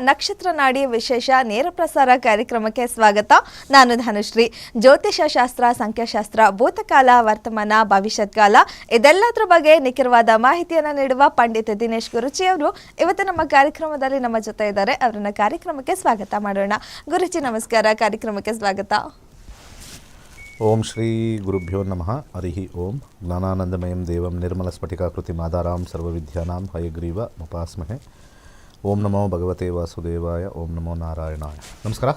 ನಕ್ಷತ್ರ ನಾಡಿ ವಿಶೇಷ ನೇರ ಪ್ರಸಾರ ಕಾರ್ಯಕ್ರಮಕ್ಕೆ ಸ್ವಾಗತ. ನಾನು ಧನುಶ್ರೀ. ಜ್ಯೋತಿಷ ಶಾಸ್ತ್ರ ಸಂಖ್ಯಾಶಾಸ್ತ್ರ, ಭೂತಕಾಲ, ವರ್ತಮಾನ, ಭವಿಷ್ಯತ್ ಕಾಲ ಇದೆಲ್ಲದರ ಬಗ್ಗೆ ನಿಖರವಾದ ಮಾಹಿತಿಯನ್ನು ನೀಡುವ ಪಂಡಿತ ದಿನೇಶ್ ಗುರುಜಿ ಅವರು ಇವತ್ತು ನಮ್ಮ ಕಾರ್ಯಕ್ರಮದಲ್ಲಿ ನಮ್ಮ ಜೊತೆ ಇದ್ದಾರೆ. ಅವರನ್ನ ಕಾರ್ಯಕ್ರಮಕ್ಕೆ ಸ್ವಾಗತ ಮಾಡೋಣ. ಗುರುಜಿ, ನಮಸ್ಕಾರ. ಕಾರ್ಯಕ್ರಮಕ್ಕೆ ಸ್ವಾಗತ. ಓಂ ಶ್ರೀ ಗುರುಭ್ಯೋ ನಮಃ. ಹರಿ ಓಂ. ಜ್ಞಾನಾನಂದಮಯಂ ದೇವಂ. ನಿರ್ಮಲ ಸ್ಫಟಿಕಾಕೃತಿ ಮಾದಾರಾಂ. ಸರ್ವವಿದ್ಯಾನಾಂ. ಹಯಗ್ರೀವ. ಮುಪಾಸ್ಮಹೆ. ಓಂ ನಮೋ ಭಗವತೆ ವಾಸುದೇವಾಯ ಓಂ ನಮೋ ನಾರಾಯಣಾಯ. ನಮಸ್ಕಾರ.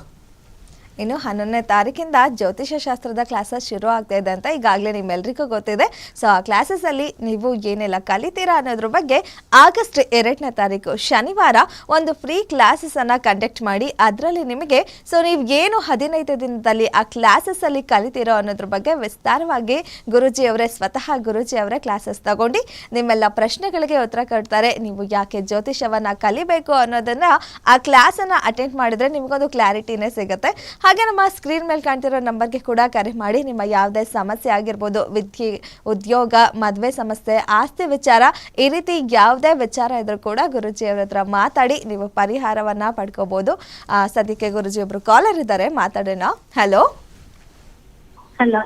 ಇನ್ನು ಹನ್ನೊಂದನೇ ತಾರೀಕಿಂದ ಜ್ಯೋತಿಷ ಶಾಸ್ತ್ರದ ಕ್ಲಾಸಸ್ ಶುರು ಆಗ್ತಾ ಇದೆ ಅಂತ ಈಗಾಗಲೇ ನಿಮ್ಮೆಲ್ಲರಿಗೂ ಗೊತ್ತಿದೆ. ಸೊ ಆ ಕ್ಲಾಸಸ್ಸಲ್ಲಿ ನೀವು ಏನೆಲ್ಲ ಕಲಿತೀರಾ ಅನ್ನೋದ್ರ ಬಗ್ಗೆ ಆಗಸ್ಟ್ ಎರಡನೇ ತಾರೀಕು ಶನಿವಾರ ಒಂದು ಫ್ರೀ ಕ್ಲಾಸಸನ್ನು ಕಂಡಕ್ಟ್ ಮಾಡಿ ಅದರಲ್ಲಿ ನಿಮಗೆ ಸೊ ನೀವು ಏನು ಹದಿನೈದು ದಿನದಲ್ಲಿ ಆ ಕ್ಲಾಸಸ್ಸಲ್ಲಿ ಕಲಿತೀರೋ ಅನ್ನೋದ್ರ ಬಗ್ಗೆ ವಿಸ್ತಾರವಾಗಿ ಗುರುಜಿ ಅವರೇ, ಸ್ವತಃ ಗುರುಜಿ ಅವರೇ ಕ್ಲಾಸಸ್ ತಗೊಂಡು ನಿಮ್ಮೆಲ್ಲ ಪ್ರಶ್ನೆಗಳಿಗೆ ಉತ್ತರ ಕೊಡ್ತಾರೆ. ನೀವು ಯಾಕೆ ಜ್ಯೋತಿಷವನ್ನ ಕಲಿಬೇಕು ಅನ್ನೋದನ್ನ ಆ ಕ್ಲಾಸನ್ನು ಅಟೆಂಡ್ ಮಾಡಿದ್ರೆ ನಿಮಗೊಂದು ಕ್ಲಾರಿಟಿನೇ ಸಿಗುತ್ತೆ. ಹಾಗೆ ನಮ್ಮ ಸ್ಕ್ರೀನ್ ಮೇಲೆ ಕಾಣ್ತಿರೋ ನಂಬರ್ಗೆ ಕೂಡ ಕರೆ ಮಾಡಿ. ನಿಮ್ಮ ಯಾವುದೇ ಸಮಸ್ಯೆ ಆಗಿರ್ಬೋದು ವಿದ್ಯೆ ಉದ್ಯೋಗ ಮದುವೆ ಸಮಸ್ಯೆ ಆಸ್ತಿ ವಿಚಾರ ಈ ರೀತಿ ಯಾವುದೇ ವಿಚಾರ ಇದ್ರೂ ಕೂಡ ಗುರುಜಿ ಅವರ ಹತ್ರ ಮಾತಾಡಿ ನೀವು ಪರಿಹಾರವನ್ನ ಪಡ್ಕೋಬಹುದು ಸದ್ಯಕ್ಕೆ ಗುರುಜಿ ಒಬ್ರು ಕಾಲರ್ ಇದ್ದಾರೆ ಮಾತಾಡೋಣ. ಹಲೋ ಹಲೋ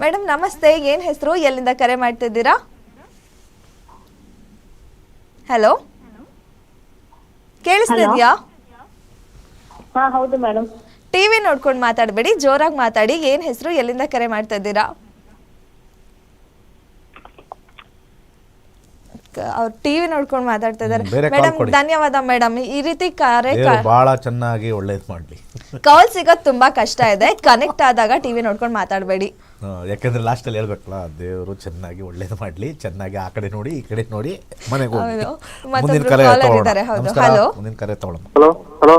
ಮೇಡಮ್ ನಮಸ್ತೆ. ಏನ್ ಹೆಸರು? ಎಲ್ಲಿಂದ ಕರೆ ಮಾಡ್ತಿದ್ದೀರಾ? ಹಲೋ ಕೇಳಿಸ್ತಿದ್ಯಾ ಹಾ ಹೌದು ಮೇಡಮ್ ಟಿವಿ ನೋಡ್ಕೊಂಡು ಮಾತಾಡಬೇಡಿ ಜೋರಾಗಿ ಮಾತಾಡಿ ಏನ್ ಹೆಸರು ಎಲ್ಲಿಂದ ಕರೆ ಮಾಡ್ತಾ ಇದ್ದೀರಾ? ಅವ್ರ ಟಿವಿ ನೋಡ್ಕೊಂಡು ಮಾತಾಡ್ತಾ ಇದ್ದಾರೆ. ಮೇಡಮ್ ಧನ್ಯವಾದ ಮೇಡಮ್. ಈ ರೀತಿ ಕರೆ ಬಹಳ ಚೆನ್ನಾಗಿ ಒಳ್ಳೇದು ಮಾಡ್ಲಿ. ಕಾಲ್ ಸಿಗೋದು ತುಂಬಾ ಕಷ್ಟ ಇದೆ. ಕನೆಕ್ಟ್ ಆದಾಗ ಟಿವಿ ನೋಡ್ಕೊಂಡು ಮಾತಾಡಬೇಡಿ. ಯಾಕಂದ್ರೆ ಲಾಸ್ಟಲ್ಲಿ ಹೇಳ್ಬೇಕಲ್ಲ ದೇವರು ಚೆನ್ನಾಗಿ ಒಳ್ಳೇದು ಮಾಡ್ಲಿ ಚೆನ್ನಾಗಿ ಆ ಕಡೆ ನೋಡಿ ಈ ಕಡೆ ನೋಡಿ ಮನೆಗೆ ಹೋಗಿ ಕರೆ ತಗೊಳ್ಳೋಣ. ಮುಂದಿನ ಕರೆ ತಗೊಳ್ಳೋಣ. ಹಲೋ ಹಲೋ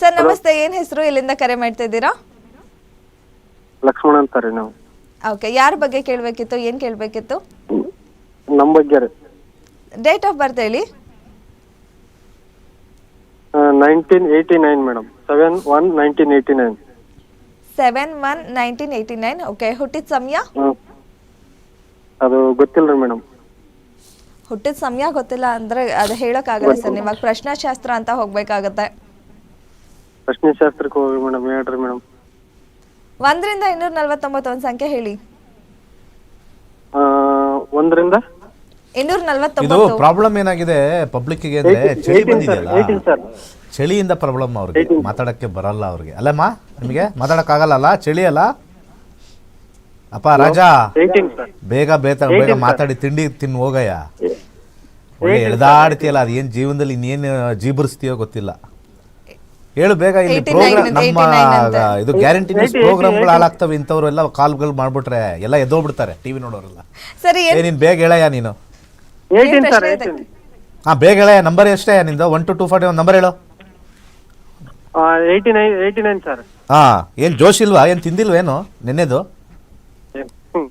ಸರ್ ನಮಸ್ತೆ. ಏನ್ ಹೆಸರು? ಎಲ್ಲಿಂದ ಕರೆ ಮಾಡ್ತಾ ಇದ್ದೀರಾ? ಲಕ್ಷ್ಮಣ ಅಂತಾರೆ ನಾವು. ಓಕೆ ಯಾರ ಬಗ್ಗೆ ಕೇಳಬೇಕಿತ್ತು? ಏನ್ ಕೇಳಬೇಕಿತ್ತು? ನಮ್ಮ ಬಗ್ಗೆ ರೀ. ಡೇಟ್ ಆಫ್ ಬರ್ತ್ ಹೇಳಿ. Nineteen eighty nine madam seven one nineteen eighty nine seven one nineteen eighty nine okay ಹುಟ್ಟಿದ ಸಮಯ? ಅದು ಗೊತ್ತಿಲ್ಲ ಮೇಡಂ ಮೇಡಮ್ ಹುಟ್ಟಿದ ಸಮಯ ಗೊತ್ತಿಲ್ಲ ಅಂದ್ರೆ ಅದು ಹೇಳೋಕ್ಕಾಗಲ್ಲ ಸರ್. ನಿಮಗೆ ಪ್ರಶ್ನಾಶಾಸ್ತ್ರ ಅಂತ ಹೋಗ್ಬೇಕಾಗತ್ತೆ. ಪ್ರಶ್ನೆ ಶಾಸ್ತ್ರಕ್ಕೆ ಹೋಗಿ ಮೇಡಮ್ ಹೇಳ್ರಿ ಮೇಡಮ್ ಒಂದರಿಂದ ಇನ್ನೂರ ನಲ್ವತ್ತೊಂಬತ್ತು ಒಂದು ಸಂಖ್ಯೆ ಹೇಳಿ. ಒಂದರಿಂದ? ಇನ್ನೂರ ಇದು ನಲ್ವತ್ತೊಂಬತ್ತು. ಪ್ರಾಬ್ಲಮ್ ಏನಾಗಿದೆ? ಪಬ್ಲಿಕ್ಕಿಗೆ ಅಂದ್ರೆ ಚಳಿ ಬಂದಿದೆಯಲ್ಲ? ಸರ್ ಚಳಿಯಿಂದ ಪ್ರಾಬ್ಲಮ್ ಅವ್ರಿಗೆ. ಮಾತಾಡಕ್ಕೆ ಬರಲ್ಲ ಅವ್ರಿಗೆ. ಅಲ್ಲಮ್ಮ ನಿಮಗೆ ಮಾತಾಡಕ್ಕಾಗಲ್ಲ ಚಳಿ ಅಲ್ಲ? ಅಪ್ಪ ರಾಜ ಏಯ್ಟೀನ್ ಸರ್ ಬೇಗ ಬೇತ ಬೇಗ ಮಾತಾಡಿ ತಿಂಡಿ ತಿನ್ನು ಹೋಗಯ್ಯ. ಒಳ್ಳೆ ಎಳ್ದಾಡ್ತೀಯಲ್ಲ ಅದು ಏನು ಜೀವನದಲ್ಲಿ ಇನ್ನೇನು ಜೀಬರಿಸ್ತೀಯೋ ಗೊತ್ತಿಲ್ಲ. ಹೇಳು ಬೇಗ ಇಲ್ಲಿ 89 ಪ್ರೋಗ್ರಾಮ್ ಅಂತ, ನಮ್ಮ 89 ಅಂತ. ಇದು ಗ್ಯಾರಂಟಿ ನ್ಯೂಸ್ ಪ್ರೋಗ್ರಾಮ್ಗಳು ಹಾಳಾಗ್ತವೆ ಇಂಥವ್ರು ಎಲ್ಲ ಕಾಲ್ಗಳು ಮಾಡ್ಬಿಟ್ರೆ ಎಲ್ಲ ಎದ್ದೋಗ್ಬಿಡ್ತಾರೆ ಟಿವಿ ನೋಡೋರೆಲ್ಲ. ಸರಿ ನೀನ್ ನೀನು ಬೇಗ ಹೇಳಯ್ಯ ನೀನು. ಏಯ್ಟೀನ್ ಸರ್ ಪ್ರಶ್ನೆ ಏಯ್ಟೀನ್ ಹಾಂ ಬೇಗ ಹೇಳಯ್ಯ ನಂಬರ್ ಎಷ್ಟೇ ನಿಂದು? One two two forty one number ಹೇಳು. Eighty nine eighty nine sir. ಹಾಂ ಏನು ಜೋಶ್ ಇಲ್ವಾ? ಏನ್ ತಿಂದಿಲ್ವೇನು ನಿನ್ನೆದು?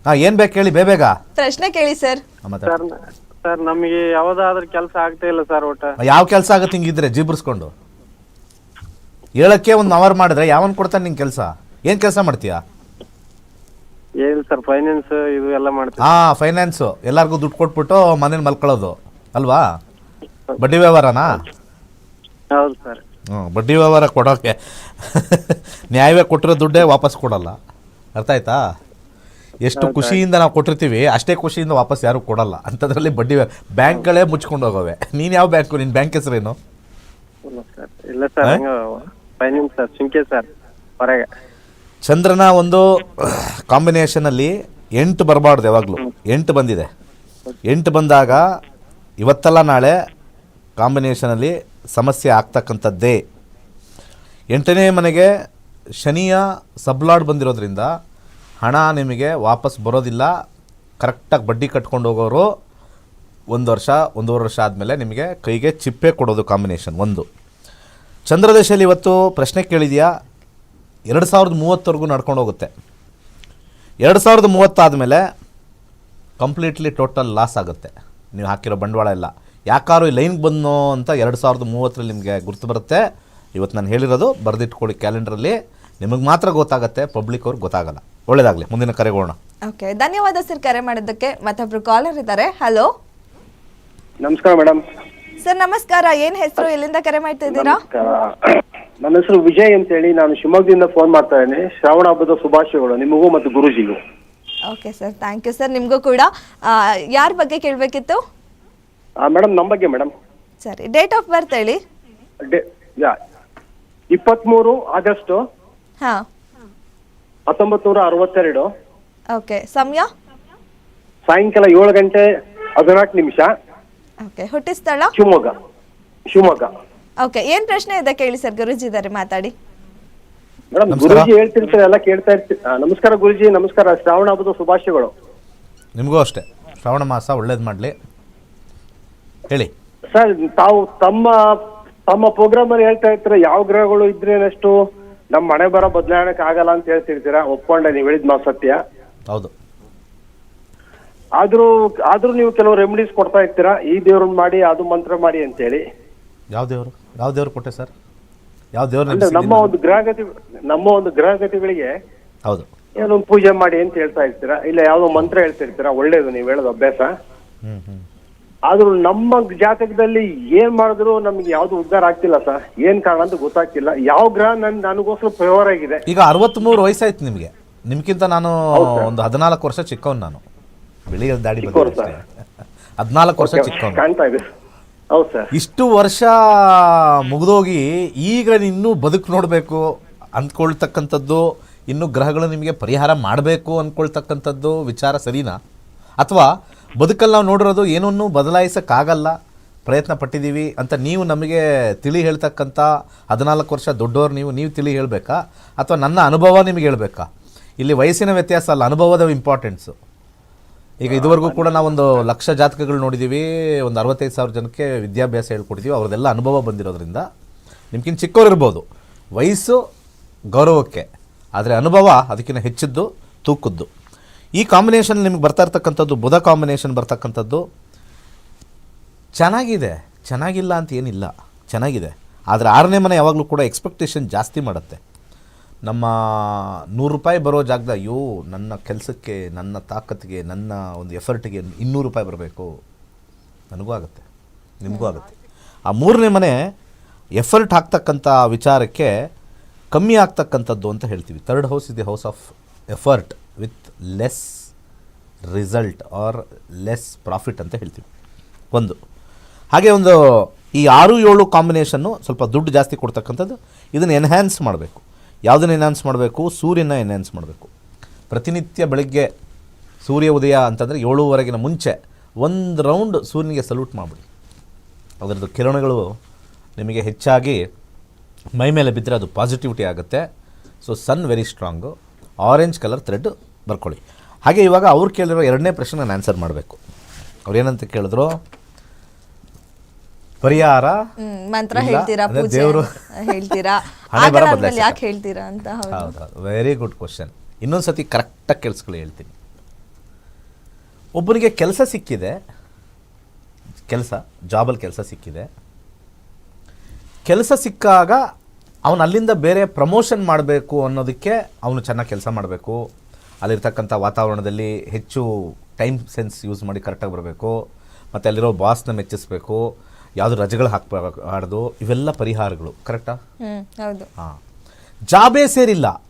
ಹಾ ಏನ್ ಬೇಕು ಹೇಳಿ ಬೇ ಬೇಗ. ಪ್ರಶ್ನೆ ಕೇಳಿ ಸರ್. ಆ, ಮಾತಾಡು. ಸರ್ ಸರ್ ನಮಗೆ ಯಾವ್ದಾದ್ರು ಕೆಲಸ ಆಗ್ತಾ ಇಲ್ಲ ಸರ್ ಒಟ್ಟ. ಯಾವ ಕೆಲಸ ಆಗುತ್ತೆ ಹಿಂಗಿದ್ರೆ ಜೀಬ್ರಿಸ್ಕೊಂಡು? ಹೇಳಕ್ಕೆ ಒಂದು ಅವರ್ ಮಾಡಿದ್ರೆ ಯಾವನ್ ಕೊಡ್ತಾನೆ ನಿನ್ ಕೆಲಸ? ಏನ್ ಕೆಲಸ ಮಾಡ್ತೀಯಾ? ಏನಿಲ್ಲ ಸರ್ ಫೈನಾನ್ಸ್ ಇದು ಎಲ್ಲ ಮಾಡ್ತೀವಿ. ಹಾ ಫೈನಾನ್ಸು ಎಲ್ಲರಿಗೂ ದುಡ್ಡು ಕೊಟ್ಬಿಟ್ಟು ಮನೇಲಿ ಮಲ್ಕೊಳ್ಳೋದು. ಅಲ್ವಾ? ಬಡ್ಡಿ ವ್ಯವಹಾರನಾ? ಹೌದು ಸರ್. ಹ್ಞೂ ಬಡ್ಡಿ ವ್ಯವಹಾರ ಕೊಡೋಕೆ. ನ್ಯಾಯವೇ ಕೊಟ್ಟಿರೋ ದುಡ್ಡೇ ವಾಪಸ್ ಕೊಡಲ್ಲ. ಅರ್ಥ ಆಯ್ತಾ? ಎಷ್ಟು ಖುಷಿಯಿಂದ ನಾವು ಕೊಟ್ಟಿರ್ತೀವಿ ಅಷ್ಟೇ ಖುಷಿಯಿಂದ ವಾಪಸ್ ಯಾರು ಕೊಡಲ್ಲ. ಅಂಥದ್ರಲ್ಲಿ ಬಡ್ಡಿ ಬ್ಯಾಂಕ್ಗಳೇ ಮುಚ್ಕೊಂಡು ಹೋಗವೆ. ನೀನು ಯಾವ ಬ್ಯಾಂಕು? ನಿನ್ನ ಬ್ಯಾಂಕ್ ಹೆಸರೇನು? ಇಲ್ಲ ಸರ್ ಇಲ್ಲ ಸರ್ ಸರ್ ಸರ್ ಹೊರಗೆ. ಚಂದ್ರನ ಒಂದು ಕಾಂಬಿನೇಷನಲ್ಲಿ ಎಂಟು ಬರಬಾರ್ದು ಯಾವಾಗಲೂ. ಎಂಟು ಬಂದಿದೆ. ಎಂಟು ಬಂದಾಗ ಇವತ್ತಲ್ಲ ನಾಳೆ ಕಾಂಬಿನೇಷನಲ್ಲಿ ಸಮಸ್ಯೆ ಆಗ್ತಕ್ಕಂಥದ್ದೇ. ಎಂಟನೇ ಮನೆಗೆ ಶನಿಯ ಸಬ್ಲಾಡ್ ಬಂದಿರೋದ್ರಿಂದ ಹಣ ನಿಮಗೆ ವಾಪಸ್ ಬರೋದಿಲ್ಲ. ಕರೆಕ್ಟಾಗಿ ಬಡ್ಡಿ ಕಟ್ಕೊಂಡು ಹೋಗೋರು ಒಂದು ವರ್ಷ, ಒಂದೂವರೆ ವರ್ಷ ಆದಮೇಲೆ ನಿಮಗೆ ಕೈಗೆ ಚಿಪ್ಪೆ ಕೊಡೋದು ಕಾಂಬಿನೇಷನ್ ಒಂದು. ಚಂದ್ರದೇಶಲ್ಲಿ ಇವತ್ತು ಪ್ರಶ್ನೆ ಕೇಳಿದೆಯಾ? ಎರಡು ಸಾವಿರದ ಮೂವತ್ತವರೆಗೂ ನಡ್ಕೊಂಡು ಹೋಗುತ್ತೆ. ಎರಡು ಸಾವಿರದ ಮೂವತ್ತಾದಮೇಲೆ ಕಂಪ್ಲೀಟ್ಲಿ ಟೋಟಲ್ ಲಾಸ್ ಆಗುತ್ತೆ. ನೀವು ಹಾಕಿರೋ ಬಂಡವಾಳ ಎಲ್ಲ. ಯಾಕಾರು ಈ ಲೈನ್ಗೆ ಬಂದೋ ಅಂತ ಎರಡು ಸಾವಿರದ ಮೂವತ್ತರಲ್ಲಿ ನಿಮಗೆ ಗುರ್ತು ಬರುತ್ತೆ. ಇವತ್ತು ನಾನು ಹೇಳಿರೋದು ಬರೆದಿಟ್ಕೊಳ್ಳಿ ಕ್ಯಾಲೆಂಡ್ರಲ್ಲಿ ನಿಮಗೆ ಮಾತ್ರ ಗೊತ್ತಾಗುತ್ತೆ ಪಬ್ಲಿಕ್ ಅವ್ರಿಗೆ ಗೊತ್ತಾಗಲ್ಲ. ಒಳ್ಳೇದಾಗಲಿ ಮುಂದಿನ ಕರೆಗೋಣ. ಓಕೆ ಧನ್ಯವಾದ ಸರ್ ಕರೆ ಮಾಡಿದ್ದಕ್ಕೆ. ಮತ್ತೊಬ್ರು ಕಾಲರ್ ಇದ್ದಾರೆ. ಹಲೋ ನಮಸ್ಕಾರ ಮೇಡಮ್ ಸರ್ ನಮಸ್ಕಾರ. ಏನ್ ಹೆಸರು? ಎಲ್ಲಿಂದ ಕರೆ ಮಾಡ್ತಾ ಇದ್ದೀರಾ? ನನ್ನ ಹೆಸರು ವಿಜಯ್ ಅಂತ ಹೇಳಿ ನಾನು ಶಿವಮೊಗ್ಗದಿಂದ ಫೋನ್ ಮಾಡ್ತಾ ಇದ್ದೀನಿ. ಶ್ರಾವಣ ಹಬ್ಬದ ಶುಭಾಶಯಗಳು ನಿಮಗೂ ಮತ್ತು ಗುರುಜಿಗೂ. Okay sir thank you sir. ನಿಮಗೂ ಕೂಡ. ಯಾರ ಬಗ್ಗೆ ಕೇಳಬೇಕಿತ್ತು? ಮೇಡಮ್ ನಮ್ಮ ಬಗ್ಗೆ ಮೇಡಮ್ ಸರಿ ಡೇಟ್ ಆಫ್ ಬರ್ತ್ ಹೇಳಿ. ಇಪ್ಪತ್ತ್ಮೂರು ಆಗಸ್ಟು ಹಾಂ. ಹತ್ತೊಂಬತ್ತು ನೂರ ಅರವತ್ತೆರಡು. ಓಕೆ ಸಮಯ? ಸಾಯಂಕಾಲ ಏಳು ಗಂಟೆ ಹದಿನಾಲ್ಕು ನಿಮಿಷ. ಓಕೆ ಹುಟ್ಟಿ ಸ್ಥಳ? ಶಿವಮೊಗ್ಗ. ಶಿವಮೊಗ್ಗ. ಓಕೆ ಏನ್ ಪ್ರಶ್ನೆ ಇದೆ ಕೇಳಿ ಸರ್ ಗುರುಜಿ ಇದ್ದಾರೆ ಮಾತಾಡಿ. ಮೇಡಮ್ ನಮಸ್ಕಾರ. ಗುರುಜಿ ಹೇಳ್ತಿರ್ತಾರೆ ಎಲ್ಲ ಕೇಳ್ತಾ ಇರ್ತೀವಿ ನಮಸ್ಕಾರ ಗುರುಜಿ ನಮಸ್ಕಾರ. ಶ್ರಾವಣ ಹಬ್ಬದ ಶುಭಾಶಯಗಳು. ನಿಮಗೂ ಅಷ್ಟೇ. ಶ್ರಾವಣ ಮಾಸ ಒಳ್ಳೇದು ಮಾಡಲಿ. ಹೇಳಿ. ಸರ್ ತಾವು ತಮ್ಮ ತಮ್ಮ ಪ್ರೋಗ್ರಾಮ್ ಅಲ್ಲಿ ಹೇಳ್ತಾ ಇರ್ತೀರ ಯಾವ ಗ್ರಹಗಳು ಇದ್ರೇನಷ್ಟು ನಮ್ಮ ಮನೆ ಬರೋ ಬದಲಾವಣೆಗೆ ಆಗಲ್ಲ ಅಂತ ಹೇಳ್ತಿರ್ತೀರಾ? ಒಪ್ಕೊಂಡೆ ನೀವು ಹೇಳಿದ್ ಮಾತು ಸತ್ಯ. ಹೌದು. ಆದ್ರೂ ಆದ್ರೂ ನೀವು ಕೆಲವು ರೆಮಿಡೀಸ್ ಕೊಡ್ತಾ ಇರ್ತೀರಾ? ಈ ದೇವ್ರನ್ನ ಮಾಡಿ ಅದು ಮಂತ್ರ ಮಾಡಿ ಅಂತೇಳಿ. ಯಾವ ದೇವರು? ಯಾವ ದೇವ್ರು ಕೊಟ್ಟೆ ಸರ್? ಯಾವ ದೇವ್ರ ನಮ್ಮ ಒಂದು ಗ್ರಹಗತಿ ನಮ್ಮ ಒಂದು ಗ್ರಹಗತಿಗಳಿಗೆ ಹೌದು. ಏನೊಂದು ಒಂದು ಪೂಜೆ ಮಾಡಿ ಅಂತ ಹೇಳ್ತಾ ಇರ್ತೀರಾ? ಇಲ್ಲ ಯಾವ್ದೋ ಮಂತ್ರ ಹೇಳ್ತಿರ್ತೀರಾ? ಒಳ್ಳೇದು ನೀವು ಹೇಳೋದು ಅಭ್ಯಾಸ. ಹ್ಞೂ ಹ್ಞೂ ಆದ್ರೂ ನಮ್ಮ ಜಾತಕದಲ್ಲಿ ಏನ್ ಮಾಡಿದ್ರು ನಮ್ಗೆ ಯಾವ್ದು ಉದ್ಧಾರ ಆಗ್ತಿಲ್ಲ ಸರ್. ಏನ್ ಕಾರಣ ಅಂತ ಗೊತ್ತಾಗ್ತಿಲ್ಲ. ಯಾವ ಗ್ರಹ ನನ್ ನನಗೋಸ್ಕರ ಫೇವರ್ ಆಗಿದೆ. ಈಗ ಅರವತ್ತ್ಮೂರು ವಯಸ್ಸಾಯ್ತು ನಿಮಗೆ. ನಿಮ್ಗಿಂತ ನಾನು ಒಂದು ಹದಿನಾಲ್ಕು ವರ್ಷ ಚಿಕ್ಕವನು ನಾನು. ಬಿಳಿ ದಾಡಿ ಬಂದಿದೆ ಹದಿನಾಲ್ಕು ವರ್ಷ ಚಿಕ್ಕವನು ಕಾಣ್ತಾ ಇದೆ. ಹೌದು ಸರ್. ಇಷ್ಟು ವರ್ಷ ಮುಗಿದೋಗಿ ಈಗ ಇನ್ನೂ ಬದುಕು ನೋಡಬೇಕು ಅಂದ್ಕೊಳ್ತಕ್ಕಂಥದ್ದು ಇನ್ನು ಗ್ರಹಗಳು ನಿಮಗೆ ಪರಿಹಾರ ಮಾಡಬೇಕು ಅಂದ್ಕೊಳ್ತಕ್ಕಂಥದ್ದು ವಿಚಾರ ಸರಿನಾ? ಅಥವಾ ಬದುಕಲ್ಲಿ ನಾವು ನೋಡಿರೋದು ಏನನ್ನೂ ಬದಲಾಯಿಸೋಕ್ಕಾಗಲ್ಲ ಪ್ರಯತ್ನ ಪಟ್ಟಿದ್ದೀವಿ ಅಂತ ನೀವು ನಮಗೆ ತಿಳಿ ಹೇಳ್ತಕ್ಕಂಥ ಹದಿನಾಲ್ಕು ವರ್ಷ ದೊಡ್ಡವರು ನೀವು ನೀವು ತಿಳಿ ಹೇಳಬೇಕಾ? ಅಥವಾ ನನ್ನ ಅನುಭವ ನಿಮಗೆ ಹೇಳಬೇಕಾ? ಇಲ್ಲಿ ವಯಸ್ಸಿನ ವ್ಯತ್ಯಾಸ ಅಲ್ಲ ಅನುಭವದ ಇಂಪಾರ್ಟೆನ್ಸು ಈಗ ಇದುವರೆಗೂ ಕೂಡ ನಾವೊಂದು ಲಕ್ಷ ಜಾತಕಗಳು ನೋಡಿದ್ದೀವಿ ಒಂದು ಅರವತ್ತೈದು ಸಾವಿರ ಜನಕ್ಕೆ ವಿದ್ಯಾಭ್ಯಾಸ ಹೇಳ್ಕೊಡ್ತೀವಿ, ಅವ್ರದ್ದೆಲ್ಲ ಅನುಭವ ಬಂದಿರೋದ್ರಿಂದ. ನಿಮ್ಗಿಂತ ಚಿಕ್ಕವರಿರ್ಬೋದು ವಯಸ್ಸು ಗೌರವಕ್ಕೆ, ಆದರೆ ಅನುಭವ ಅದಕ್ಕಿಂತ ಹೆಚ್ಚಿದ್ದು ತೂಕದ್ದು. ಈ ಕಾಂಬಿನೇಷನ್ ನಿಮ್ಗೆ ಬರ್ತಾ ಇರ್ತಕ್ಕಂಥದ್ದು, ಬುಧ ಕಾಂಬಿನೇಷನ್ ಬರ್ತಕ್ಕಂಥದ್ದು, ಚೆನ್ನಾಗಿದೆ, ಚೆನ್ನಾಗಿಲ್ಲ ಅಂತ ಏನಿಲ್ಲ, ಚೆನ್ನಾಗಿದೆ. ಆದರೆ ಆರನೇ ಮನೆ ಯಾವಾಗಲೂ ಕೂಡ ಎಕ್ಸ್ಪೆಕ್ಟೇಷನ್ ಜಾಸ್ತಿ ಮಾಡುತ್ತೆ. ನಮ್ಮ ನೂರು ರೂಪಾಯಿ ಬರೋ ಜಾಗದ ಅಯ್ಯೋ ನನ್ನ ಕೆಲಸಕ್ಕೆ ನನ್ನ ತಾಕತ್ತಿಗೆ ನನ್ನ ಒಂದು ಎಫರ್ಟ್ಗೆ ಇನ್ನೂರು ರೂಪಾಯಿ ಬರಬೇಕು. ನನಗೂ ಆಗುತ್ತೆ. ನಿಮಗೂ ಆಗುತ್ತೆ. ಆ ಮೂರನೇ ಮನೆ ಎಫರ್ಟ್ ಹಾಕ್ತಕ್ಕಂಥ ವಿಚಾರಕ್ಕೆ ಕಮ್ಮಿ ಆಗ್ತಕ್ಕಂಥದ್ದು ಅಂತ ಹೇಳ್ತೀವಿ. Third house is the house of effort with less result or less profit ಅಂತ ಹೇಳ್ತೀವಿ. ಒಂದು. ಹಾಗೆ ಒಂದು ಈ ಆರು ಏಳು ಕಾಂಬಿನೇಷನ್ನು ಸ್ವಲ್ಪ ದುಡ್ಡು ಜಾಸ್ತಿ ಕೊಡ್ತಕ್ಕಂಥದ್ದು ಇದನ್ನು ಎನ್ಹ್ಯಾನ್ಸ್ ಮಾಡಬೇಕು. ಯಾವುದನ್ನು ಎನ್ಹಾನ್ಸ್ ಮಾಡಬೇಕು? ಸೂರ್ಯನ ಎನ್ಹಾನ್ಸ್ ಮಾಡಬೇಕು. ಪ್ರತಿನಿತ್ಯ ಬೆಳಗ್ಗೆ ಸೂರ್ಯ ಉದಯ ಅಂತಂದರೆ ಏಳುವರೆಗಿನ ಮುಂಚೆ ಒಂದು ರೌಂಡ್ ಸೂರ್ಯನಿಗೆ ಸಲ್ಯೂಟ್ ಮಾಡಿಬಿಡಿ. ಅದರದ್ದು ಕಿರಣಗಳು ನಿಮಗೆ ಹೆಚ್ಚಾಗಿ ಮೈ ಮೇಲೆ ಬಿದ್ದರೆ ಅದು ಪಾಸಿಟಿವಿಟಿ ಆಗುತ್ತೆ. So sun very strong orange colour thread ಬರ್ಕೊಳ್ಳಿ. ಹಾಗೆ ಇವಾಗ ಅವ್ರು ಕೇಳಿರೋ ಎರಡನೇ ಪ್ರಶ್ನೆ ನಾನು ಆನ್ಸರ್ ಮಾಡಬೇಕು. ಅವ್ರು ಏನಂತ ಕೇಳಿದ್ರು? ಪರಿಹಾರ ಮಂತ್ರ ಹೇಳ್ತೀರಾ ಪೂಜೆ ದೇವ್ರು ಹೇಳ್ತೀರಾ? ಯಾಕೆ ಹೇಳ್ತೀರಾ ಅಂತ ಹೌದು. ವೆರಿ ಗುಡ್ ಕ್ವಶನ್ ಇನ್ನೊಂದು ಸತಿ ಕರೆಕ್ಟಾಗಿ ಕೆಲಸಗಳು ಹೇಳ್ತೀನಿ. ಒಬ್ಬರಿಗೆ ಕೆಲಸ ಸಿಕ್ಕಿದೆ ಕೆಲಸ ಜಾಬಲ್ಲಿ ಕೆಲಸ ಸಿಕ್ಕಿದೆ. ಕೆಲಸ ಸಿಕ್ಕಾಗ ಅವನು ಅಲ್ಲಿಂದ ಬೇರೆ ಪ್ರಮೋಷನ್ ಮಾಡಬೇಕು ಅನ್ನೋದಕ್ಕೆ ಅವನು ಚೆನ್ನಾಗಿ ಕೆಲಸ ಮಾಡಬೇಕು. ಅಲ್ಲಿರ್ತಕ್ಕಂಥ ವಾತಾವರಣದಲ್ಲಿ ಹೆಚ್ಚು ಟೈಮ್ ಸೆನ್ಸ್ ಯೂಸ್ ಮಾಡಿ ಕರೆಕ್ಟಾಗಿ ಬರಬೇಕು. ಮತ್ತು ಅಲ್ಲಿರೋ ಬಾಸ್ನ ಮೆಚ್ಚಿಸ್ಬೇಕು. ಯಾವುದು ರಜೆಗಳು ಹಾಕಬಾರ್ದು ಇವೆಲ್ಲ ಪರಿಹಾರಗಳು ಕರೆಕ್ಟಾ ಹೌದು. ಹಾಂ. ಜಾಬೇ ಸೇರಿಲ್ಲ.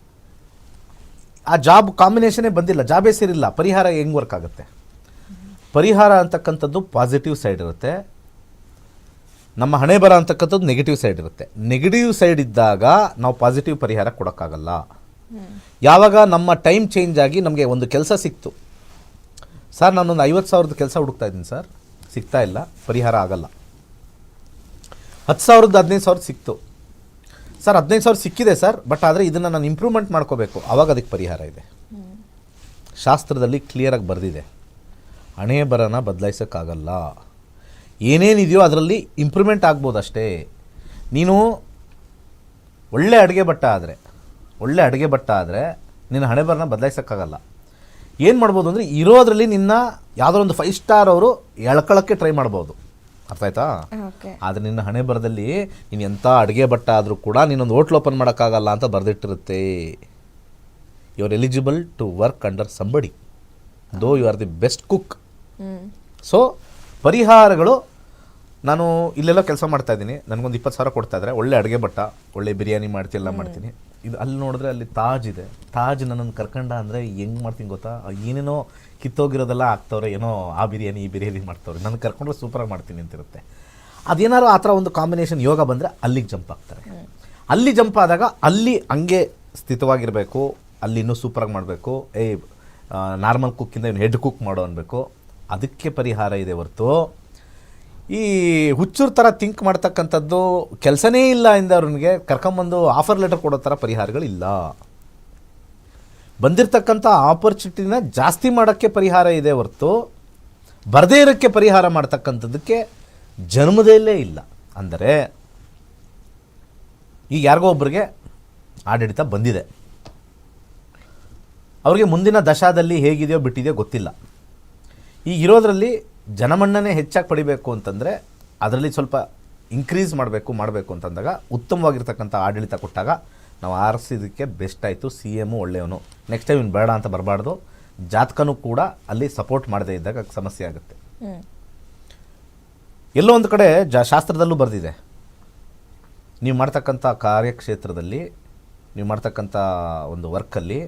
ಆ ಜಾಬ್ ಕಾಂಬಿನೇಷನೇ ಬಂದಿಲ್ಲ. ಜಾಬೇ ಸೇರಿಲ್ಲ. ಪರಿಹಾರ ಹೆಂಗೆ ವರ್ಕ್ ಆಗುತ್ತೆ? ಪರಿಹಾರ ಅಂತಕ್ಕಂಥದ್ದು ಪಾಸಿಟಿವ್ ಸೈಡ್ ಇರುತ್ತೆ. ನಮ್ಮ ಹಣೆ ಬರ ಅಂತಕ್ಕಂಥದ್ದು ನೆಗೆಟಿವ್ ಸೈಡ್ ಇರುತ್ತೆ. ನೆಗೆಟಿವ್ ಸೈಡ್ ಇದ್ದಾಗ ನಾವು ಪಾಸಿಟಿವ್ ಪರಿಹಾರ ಕೊಡೋಕ್ಕಾಗಲ್ಲ. ಯಾವಾಗ ನಮ್ಮ ಟೈಮ್ ಚೇಂಜ್ ಆಗಿ ನಮಗೆ ಒಂದು ಕೆಲಸ ಸಿಕ್ತು. ಸರ್ ನಾನೊಂದು ಐವತ್ತು ಸಾವಿರದ ಕೆಲಸ ಹುಡುಕ್ತಾ ಇದ್ದೀನಿ ಸರ್. ಸಿಗ್ತಾ ಇಲ್ಲ. ಪರಿಹಾರ ಆಗಲ್ಲ. ಹತ್ತು ಸಾವಿರದ ಹದಿನೈದು ಸಾವಿರ ಸಿಕ್ತು. ಸರ್, ಹದಿನೈದು ಸಾವಿರ ಸಿಕ್ಕಿದೆ ಸರ್, ಬಟ್ ಆದರೆ ಇದನ್ನು ನಾನು ಇಂಪ್ರೂವ್ಮೆಂಟ್ ಮಾಡ್ಕೋಬೇಕು. ಆವಾಗ ಅದಕ್ಕೆ ಪರಿಹಾರ ಇದೆ. ಶಾಸ್ತ್ರದಲ್ಲಿ ಕ್ಲಿಯರಾಗಿ ಬರೆದಿದೆ. ಹಣೆ ಬರನ ಬದಲಾಯಿಸೋಕ್ಕಾಗಲ್ಲ. ಏನೇನಿದೆಯೋ ಅದರಲ್ಲಿ ಇಂಪ್ರೂವ್ಮೆಂಟ್ ಆಗ್ಬೋದು ಅಷ್ಟೇ ನೀನು ಒಳ್ಳೆ ಅಡುಗೆ ಬಟ್ಟ ಆದರೆ, ಒಳ್ಳೆ ಅಡುಗೆ ಬಟ್ಟ ಆದರೆ ನಿನ್ನ ಹಣೆ ಬರನ ಬದಲಾಯಿಸೋಕ್ಕಾಗಲ್ಲ. ಏನು ಮಾಡ್ಬೋದು ಅಂದರೆ ಇರೋದ್ರಲ್ಲಿ ನಿನ್ನ ಯಾವುದೋ ಒಂದು ಫೈವ್ ಸ್ಟಾರ್ ಅವರು ಎಳ್ಕೊಳ್ಳೋಕ್ಕೆ ಟ್ರೈ ಮಾಡ್ಬೋದು. ಅರ್ಥ ಆಯ್ತಾ? ಆದರೆ ನಿನ್ನ ಹಣೆ ಬರದಲ್ಲಿ ನೀನು ಎಂಥ ಅಡುಗೆ ಬಟ್ಟ ಆದರೂ ಕೂಡ ನೀನೊಂದು ಹೋಟ್ಲ್ ಓಪನ್ ಮಾಡೋಕ್ಕಾಗಲ್ಲ ಅಂತ ಬರೆದಿಟ್ಟಿರುತ್ತೆ. You are eligible to work under somebody though you are the best cook so ಪರಿಹಾರಗಳು ನಾನು ಇಲ್ಲೆಲ್ಲ ಕೆಲಸ ಮಾಡ್ತಾ ಇದ್ದೀನಿ. ನನಗೊಂದು ಇಪ್ಪತ್ತು ಸಾವಿರ ಕೊಡ್ತಾ ಇದ್ದಾರೆ. ಒಳ್ಳೆ ಅಡುಗೆ ಬಟ್ಟ ಒಳ್ಳೆ ಬಿರಿಯಾನಿ ಮಾಡ್ತೀನಿ ಎಲ್ಲ ಮಾಡ್ತೀನಿ. ಇದು ಅಲ್ಲಿ ನೋಡಿದ್ರೆ ಅಲ್ಲಿ ತಾಜ್ ಇದೆ. ತಾಜ್ ನನ್ನನ್ನು ಕರ್ಕಂಡ ಅಂದರೆ ಹೆಂಗೆ ಮಾಡ್ತೀನಿ ಗೊತ್ತಾ? ಏನೇನೋ ಕಿತ್ತೋಗಿರೋದೆಲ್ಲ ಆಗ್ತವ್ರೆ ಏನೋ ಆ ಬಿರಿಯಾನಿ ಈ ಬಿರಿಯಾನಿ ಮಾಡ್ತವ್ರೆ. ನಾನು ಕರ್ಕೊಂಡ್ರೆ ಸೂಪರಾಗಿ ಮಾಡ್ತೀನಿ ಅಂತಿರುತ್ತೆ. ಅದೇನಾದ್ರು ಆ ಥರ ಒಂದು ಕಾಂಬಿನೇಷನ್ ಯೋಗ ಬಂದರೆ ಅಲ್ಲಿಗೆ ಜಂಪ್ ಆಗ್ತಾರೆ. ಅಲ್ಲಿ ಜಂಪ್ ಆದಾಗ ಅಲ್ಲಿ ಹಂಗೆ ಸ್ಥಿತವಾಗಿರಬೇಕು ಅಲ್ಲಿ ಇನ್ನೂ ಸೂಪರಾಗಿ ಮಾಡಬೇಕು. ಏ ನಾರ್ಮಲ್ ಕುಕ್ಕಿಂದ ಇವ್ನು ಹೆಡ್ ಕುಕ್ ಮಾಡೋ ಅನ್ಬೇಕು. ಅದಕ್ಕೆ ಪರಿಹಾರ ಇದೆ ಹೊರತು ಈ ಹುಚ್ಚೂರು ಥರ ಥಿಂಕ್ ಮಾಡ್ತಕ್ಕಂಥದ್ದು ಕೆಲಸನೇ ಇಲ್ಲ ಇಂದವ್ರಿಗೆ ಕರ್ಕೊಂಬಂದು ಆಫರ್ ಲೆಟರ್ ಕೊಡೋ ಥರ ಪರಿಹಾರಗಳಿಲ್ಲ. ಬಂದಿರತಕ್ಕಂಥ ಆಪರ್ಚುನಿಟಿನ ಜಾಸ್ತಿ ಮಾಡೋಕ್ಕೆ ಪರಿಹಾರ ಇದೆ ಹೊರತು ಬರದೇ ಇರೋಕ್ಕೆ ಪರಿಹಾರ ಮಾಡ್ತಕ್ಕಂಥದ್ದಕ್ಕೆ ಜನ್ಮದಲ್ಲೇ ಇಲ್ಲ. ಅಂದರೆ ಈಗ ಯಾರಿಗೋ ಒಬ್ಬರಿಗೆ ಆಡಳಿತ ಬಂದಿದೆ. ಅವ್ರಿಗೆ ಮುಂದಿನ ದಶಾದಲ್ಲಿ ಹೇಗಿದೆಯೋ ಬಿಟ್ಟಿದೆಯೋ ಗೊತ್ತಿಲ್ಲ. ಈಗ ಇರೋದ್ರಲ್ಲಿ ಜನಮನ್ನಣೆ ಹೆಚ್ಚಾಗಿ ಪಡಿಬೇಕು ಅಂತಂದರೆ ಅದರಲ್ಲಿ ಸ್ವಲ್ಪ ಇನ್ಕ್ರೀಸ್ ಮಾಡಬೇಕು ಮಾಡಬೇಕು ಅಂತಂದಾಗ ಉತ್ತಮವಾಗಿರ್ತಕ್ಕಂಥ ಆಡಳಿತ ಕೊಟ್ಟಾಗ ನಾವು ಆರಿಸಿದ್ದಕ್ಕೆ ಬೆಸ್ಟ್ ಆಯಿತು ಸಿ ಎಮ್ಮು ಒಳ್ಳೆಯವನು. ನೆಕ್ಸ್ಟ್ ಟೈಮ್ ಇನ್ನು ಬೇಡ ಅಂತ ಬರಬಾರ್ದು. ಜಾತಕನೂ ಕೂಡ ಅಲ್ಲಿ ಸಪೋರ್ಟ್ ಮಾಡದೇ ಇದ್ದಾಗ ಸಮಸ್ಯೆ ಆಗುತ್ತೆ. ಎಲ್ಲೋ ಒಂದು ಕಡೆ ಜ ಶಾಸ್ತ್ರದಲ್ಲೂ ಬರೆದಿದೆ. ನೀವು ಮಾಡ್ತಕ್ಕಂಥ ಕಾರ್ಯಕ್ಷೇತ್ರದಲ್ಲಿ ನೀವು ಮಾಡ್ತಕ್ಕಂಥ ಒಂದು ವರ್ಕಲ್ಲಿ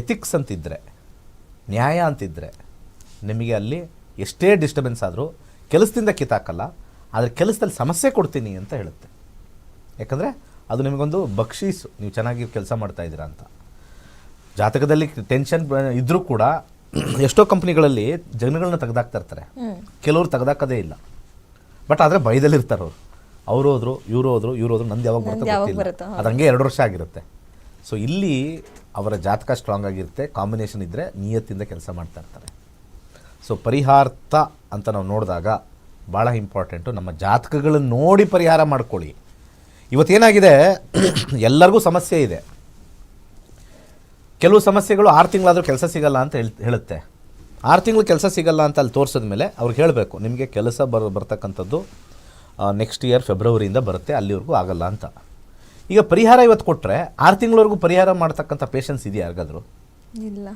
ಎಥಿಕ್ಸ್ ಅಂತಿದ್ದರೆ ನ್ಯಾಯ ಅಂತಿದ್ದರೆ ನಿಮಗೆ ಅಲ್ಲಿ ಎಷ್ಟೇ ಡಿಸ್ಟರ್ಬೆನ್ಸ್ ಆದರೂ ಕೆಲಸದಿಂದ ಕಿತ್ತಾಕಲ್ಲ ಆದರೆ ಕೆಲಸದಲ್ಲಿ ಸಮಸ್ಯೆ ಕೊಡ್ತೀನಿ ಅಂತ ಹೇಳುತ್ತೆ. ಯಾಕಂದರೆ ಅದು ನಿಮಗೊಂದು ಬಕ್ಷೀಸು. ನೀವು ಚೆನ್ನಾಗಿ ಕೆಲಸ ಮಾಡ್ತಾ ಇದ್ದೀರಾ ಅಂತ. ಜಾತಕದಲ್ಲಿ ಟೆನ್ಷನ್ ಇದ್ದರೂ ಕೂಡ ಎಷ್ಟೋ ಕಂಪ್ನಿಗಳಲ್ಲಿ ಜನಗಳನ್ನ ತೆಗೆದಾಕ್ತಾ ಇರ್ತಾರೆ. ಕೆಲವರು ತೆಗೆದಾಕೋದೇ ಇಲ್ಲ. ಬಟ್ ಆದರೆ ಭಯದಲ್ಲಿರ್ತಾರೆ ಅವರು. ಅವ್ರು ಹೋದ್ರು ಇವ್ರು ಹೋದ್ರು ಇವ್ರು ಹೋದ್ರು ನಂದು ಯಾವಾಗ ಬರುತ್ತೆ ಗೊತ್ತಿಲ್ಲ. ಅದು ಹಂಗೆ ಎರಡು ವರ್ಷ ಆಗಿರುತ್ತೆ. ಸೊ ಇಲ್ಲಿ ಅವರ ಜಾತಕ ಸ್ಟ್ರಾಂಗ್ ಆಗಿರುತ್ತೆ ಕಾಂಬಿನೇಷನ್ ಇದ್ದರೆ ನಿಯತ್ತಿಂದ ಕೆಲಸ ಮಾಡ್ತಾ ಇರ್ತಾರೆ. ಸೊ ಪರಿಹಾರ್ಥ ಅಂತ ನಾವು ನೋಡಿದಾಗ ಭಾಳ ಇಂಪಾರ್ಟೆಂಟು ನಮ್ಮ ಜಾತಕಗಳನ್ನು ನೋಡಿ ಪರಿಹಾರ ಮಾಡ್ಕೊಳ್ಳಿ. ಇವತ್ತೇನಾಗಿದೆ? ಎಲ್ಲರಿಗೂ ಸಮಸ್ಯೆ ಇದೆ. ಕೆಲವು ಸಮಸ್ಯೆಗಳು ಆರು ತಿಂಗಳಾದರೂ ಕೆಲಸ ಸಿಗಲ್ಲ ಅಂತ ಹೇಳ್ ಹೇಳುತ್ತೆ. ಆರು ತಿಂಗಳು ಕೆಲಸ ಸಿಗಲ್ಲ ಅಂತ ಅಲ್ಲಿ ತೋರಿಸಿದ ಮೇಲೆ ಅವ್ರಿಗೆ ಹೇಳಬೇಕು ನಿಮಗೆ ಕೆಲಸ ಬರ ಬರ್ತಕ್ಕಂಥದ್ದು ನೆಕ್ಸ್ಟ್ ಇಯರ್ ಫೆಬ್ರವರಿಯಿಂದ ಬರುತ್ತೆ ಅಲ್ಲಿವರೆಗೂ ಆಗಲ್ಲ ಅಂತ. ಈಗ ಪರಿಹಾರ ಇವತ್ತು ಕೊಟ್ಟರೆ ಆರು ತಿಂಗಳವರೆಗೂ ಪರಿಹಾರ ಮಾಡ್ತಕ್ಕಂಥ ಪೇಷನ್ಸ್ ಇದೆಯಾ ಯಾರಿಗಾದರೂ? ಇಲ್ಲ.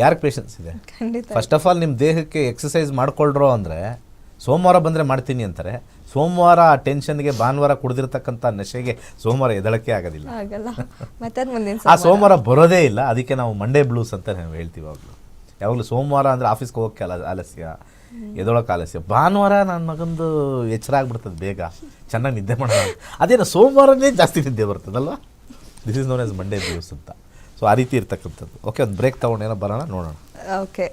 ಯಾರಿಗೆ ಪೇಷನ್ಸ್ ಇದೆ? ಖಂಡಿತ. ಫಸ್ಟ್ ಆಫ್ ಆಲ್ ನಿಮ್ಮ ದೇಹಕ್ಕೆ ಎಕ್ಸಸೈಸ್ ಮಾಡ್ಕೊಳ್ರೋ ಅಂದರೆ ಸೋಮವಾರ ಬಂದರೆ ಮಾಡ್ತೀನಿ ಅಂತಾರೆ. ಸೋಮವಾರ ಆ ಟೆನ್ಷನ್ಗೆ ಭಾನುವಾರ ಕುಡಿದಿರ್ತಕ್ಕಂಥ ನಶೆಗೆ ಸೋಮವಾರ ಎದಳಕ್ಕೆ ಆಗೋದಿಲ್ಲ. ಆಗಲ್ಲ ಮತ್ತೆ ಮುಂದಿನ ಆ ಸೋಮವಾರ. ಸೋಮವಾರ ಬರೋದೇ ಇಲ್ಲ. ಅದಕ್ಕೆ ನಾವು ಮಂಡೇ ಬ್ಲೂಸ್ ಅಂತ ನಾವು ಹೇಳ್ತೀವಿ ಅವಾಗಲೂ ಯಾವಾಗಲೂ ಸೋಮವಾರ ಅಂದರೆ ಆಫೀಸ್ಗೆ ಹೋಗೋಕ್ಕೆ ಅಲ ಆಲಸ್ಯ. ಎದೊಳಕ್ಕೆ ಆಲಸ್ಯ. ಭಾನುವಾರ ನನ್ನ ಮಗಂದು ಎಚ್ಚರ ಆಗ್ಬಿಡ್ತದೆ ಬೇಗ. ಚೆನ್ನಾಗಿ ನಿದ್ದೆ ಮಾಡೋಣ. ಅದೇನು ಸೋಮವಾರನೇ ಜಾಸ್ತಿ ನಿದ್ದೆ ಬರ್ತದಲ್ವ? This is known as Monday blues ಅಂತ. ಸೊ ಆ ರೀತಿ ಇರ್ತಕ್ಕಂಥದ್ದು. ಓಕೆ ಒಂದು ಬ್ರೇಕ್ ತೊಗೊಂಡೇನೋ ಬರೋಣ ನೋಡೋಣ. ಓಕೆ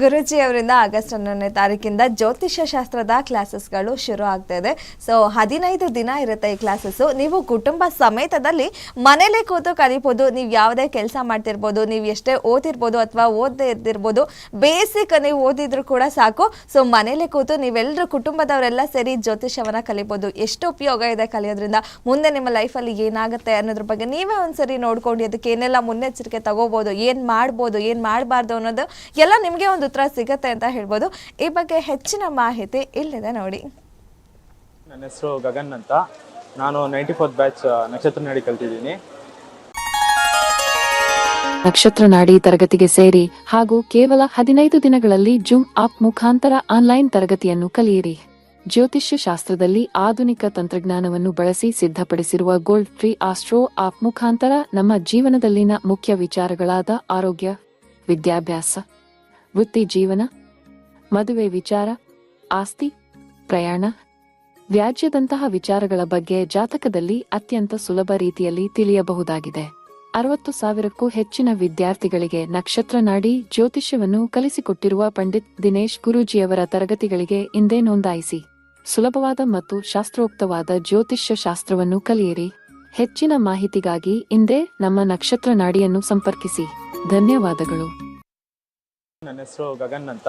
ಗುರುಜಿ ಅವರಿಂದ ಆಗಸ್ಟ್ ಹನ್ನೊಂದನೇ ತಾರೀಕಿಂದ ಜ್ಯೋತಿಷ್ಯ ಶಾಸ್ತ್ರದ ಕ್ಲಾಸಸ್ಗಳು ಶುರು ಆಗ್ತಾ ಇದೆ. ಸೊ ಹದಿನೈದು ದಿನ ಇರುತ್ತೆ ಈ ಕ್ಲಾಸಸ್ಸು ನೀವು ಕುಟುಂಬ ಸಮೇತದಲ್ಲಿ ಮನೇಲೇ ಕೂತು ಕಲಿಬೋದು. ನೀವು ಯಾವುದೇ ಕೆಲಸ ಮಾಡ್ತಿರ್ಬೋದು. ನೀವು ಎಷ್ಟೇ ಓದಿರ್ಬೋದು ಅಥವಾ ಓದದೇ ಇದ್ದಿರ್ಬೋದು, ಬೇಸಿಕ್ ನೀವು ಓದಿದ್ರು ಕೂಡ ಸಾಕು. ಸೊ ಮನೇಲೇ ಕೂತು ನೀವೆಲ್ಲರೂ ಕುಟುಂಬದವರೆಲ್ಲ ಸೇರಿ ಜ್ಯೋತಿಷ್ಯವನ್ನು ಕಲಿಬೋದು. ಎಷ್ಟು ಉಪಯೋಗ ಇದೆ ಕಲಿಯೋದ್ರಿಂದ? ಮುಂದೆ ನಿಮ್ಮ ಲೈಫಲ್ಲಿ ಏನಾಗುತ್ತೆ ಅನ್ನೋದ್ರ ಬಗ್ಗೆ ನೀವೇ ಒಂದ್ಸರಿ ನೋಡ್ಕೊಂಡು ಅದಕ್ಕೆ ಏನೆಲ್ಲ ಮುನ್ನೆಚ್ಚರಿಕೆ ತಗೋಬೋದು, ಏನು ಮಾಡ್ಬೋದು, ಏನು ಮಾಡಬಾರ್ದು ಅನ್ನೋದು ಎಲ್ಲ ನಿಮಗೆ ಒಂದು ಉತ್ತರ ಸಿಗತ್ತೆ ಅಂತ ಹೇಳ್ಬೋದು. ಈ ಬಗ್ಗೆ ಹೆಚ್ಚಿನ ಮಾಹಿತಿ ಇಲ್ಲಿದೆ ನೋಡಿ. ನನ್ನ ಹೆಸರು ಗಗನ್ ಅಂತ. ನಾನು ನೈಂಟಿ ಫೋರ್ತ್ ಬ್ಯಾಚ್ ನಕ್ಷತ್ರ ನಾಡಿ ಕಲ್ತಿದ್ದೀನಿ. ನಕ್ಷತ್ರ ನಾಡಿ ತರಗತಿಗೆ ಸೇರಿ ಹಾಗೂ ಕೇವಲ ಹದಿನೈದು ದಿನಗಳಲ್ಲಿ ಜೂಮ್ ಆಪ್ ಮುಖಾಂತರ ಆನ್ಲೈನ್ ತರಗತಿಯನ್ನು ಕಲಿಯಿರಿ. ಜ್ಯೋತಿಷ್ಯ ಶಾಸ್ತ್ರದಲ್ಲಿ ಆಧುನಿಕ ತಂತ್ರಜ್ಞಾನವನ್ನು ಬಳಸಿ ಸಿದ್ಧಪಡಿಸಿರುವ ಗೋಲ್ಡ್ ಫ್ರೀ ಆಸ್ಟ್ರೋ ಆಪ್ ಮುಖಾಂತರ ನಮ್ಮ ಜೀವನದಲ್ಲಿನ ಮುಖ್ಯ ವಿಚಾರಗಳಾದ ಆರೋಗ್ಯ ವಿದ್ಯಾಭ್ಯಾಸ ವೃತ್ತಿ ಜೀವನ, ಮದುವೆ ವಿಚಾರ, ಆಸ್ತಿ, ಪ್ರಯಾಣ, ವ್ಯಾಜ್ಯದಂತಹ ವಿಚಾರಗಳ ಬಗ್ಗೆ ಜಾತಕದಲ್ಲಿ ಅತ್ಯಂತ ಸುಲಭ ರೀತಿಯಲ್ಲಿ ತಿಳಿಯಬಹುದಾಗಿದೆ. ಅರವತ್ತು ಸಾವಿರಕ್ಕೂ ಹೆಚ್ಚಿನ ವಿದ್ಯಾರ್ಥಿಗಳಿಗೆ ನಕ್ಷತ್ರ ನಾಡಿ ಜ್ಯೋತಿಷ್ಯವನ್ನು ಕಲಿಸಿಕೊಟ್ಟಿರುವ ಪಂಡಿತ್ ದಿನೇಶ್ ಗುರೂಜಿಯವರ ತರಗತಿಗಳಿಗೆ ಇಂದೇ ನೋಂದಾಯಿಸಿ. ಸುಲಭವಾದ ಮತ್ತು ಶಾಸ್ತ್ರೋಕ್ತವಾದ ಜ್ಯೋತಿಷ್ಯ ಶಾಸ್ತ್ರವನ್ನು ಕಲಿಯಿರಿ. ಹೆಚ್ಚಿನ ಮಾಹಿತಿಗಾಗಿ ಇಂದೇ ನಮ್ಮ ನಕ್ಷತ್ರ ನಾಡಿಯನ್ನು ಸಂಪರ್ಕಿಸಿ. ಧನ್ಯವಾದಗಳು. ನನ್ನ ಹೆಸರು ಗಗನ್ ಅಂತ.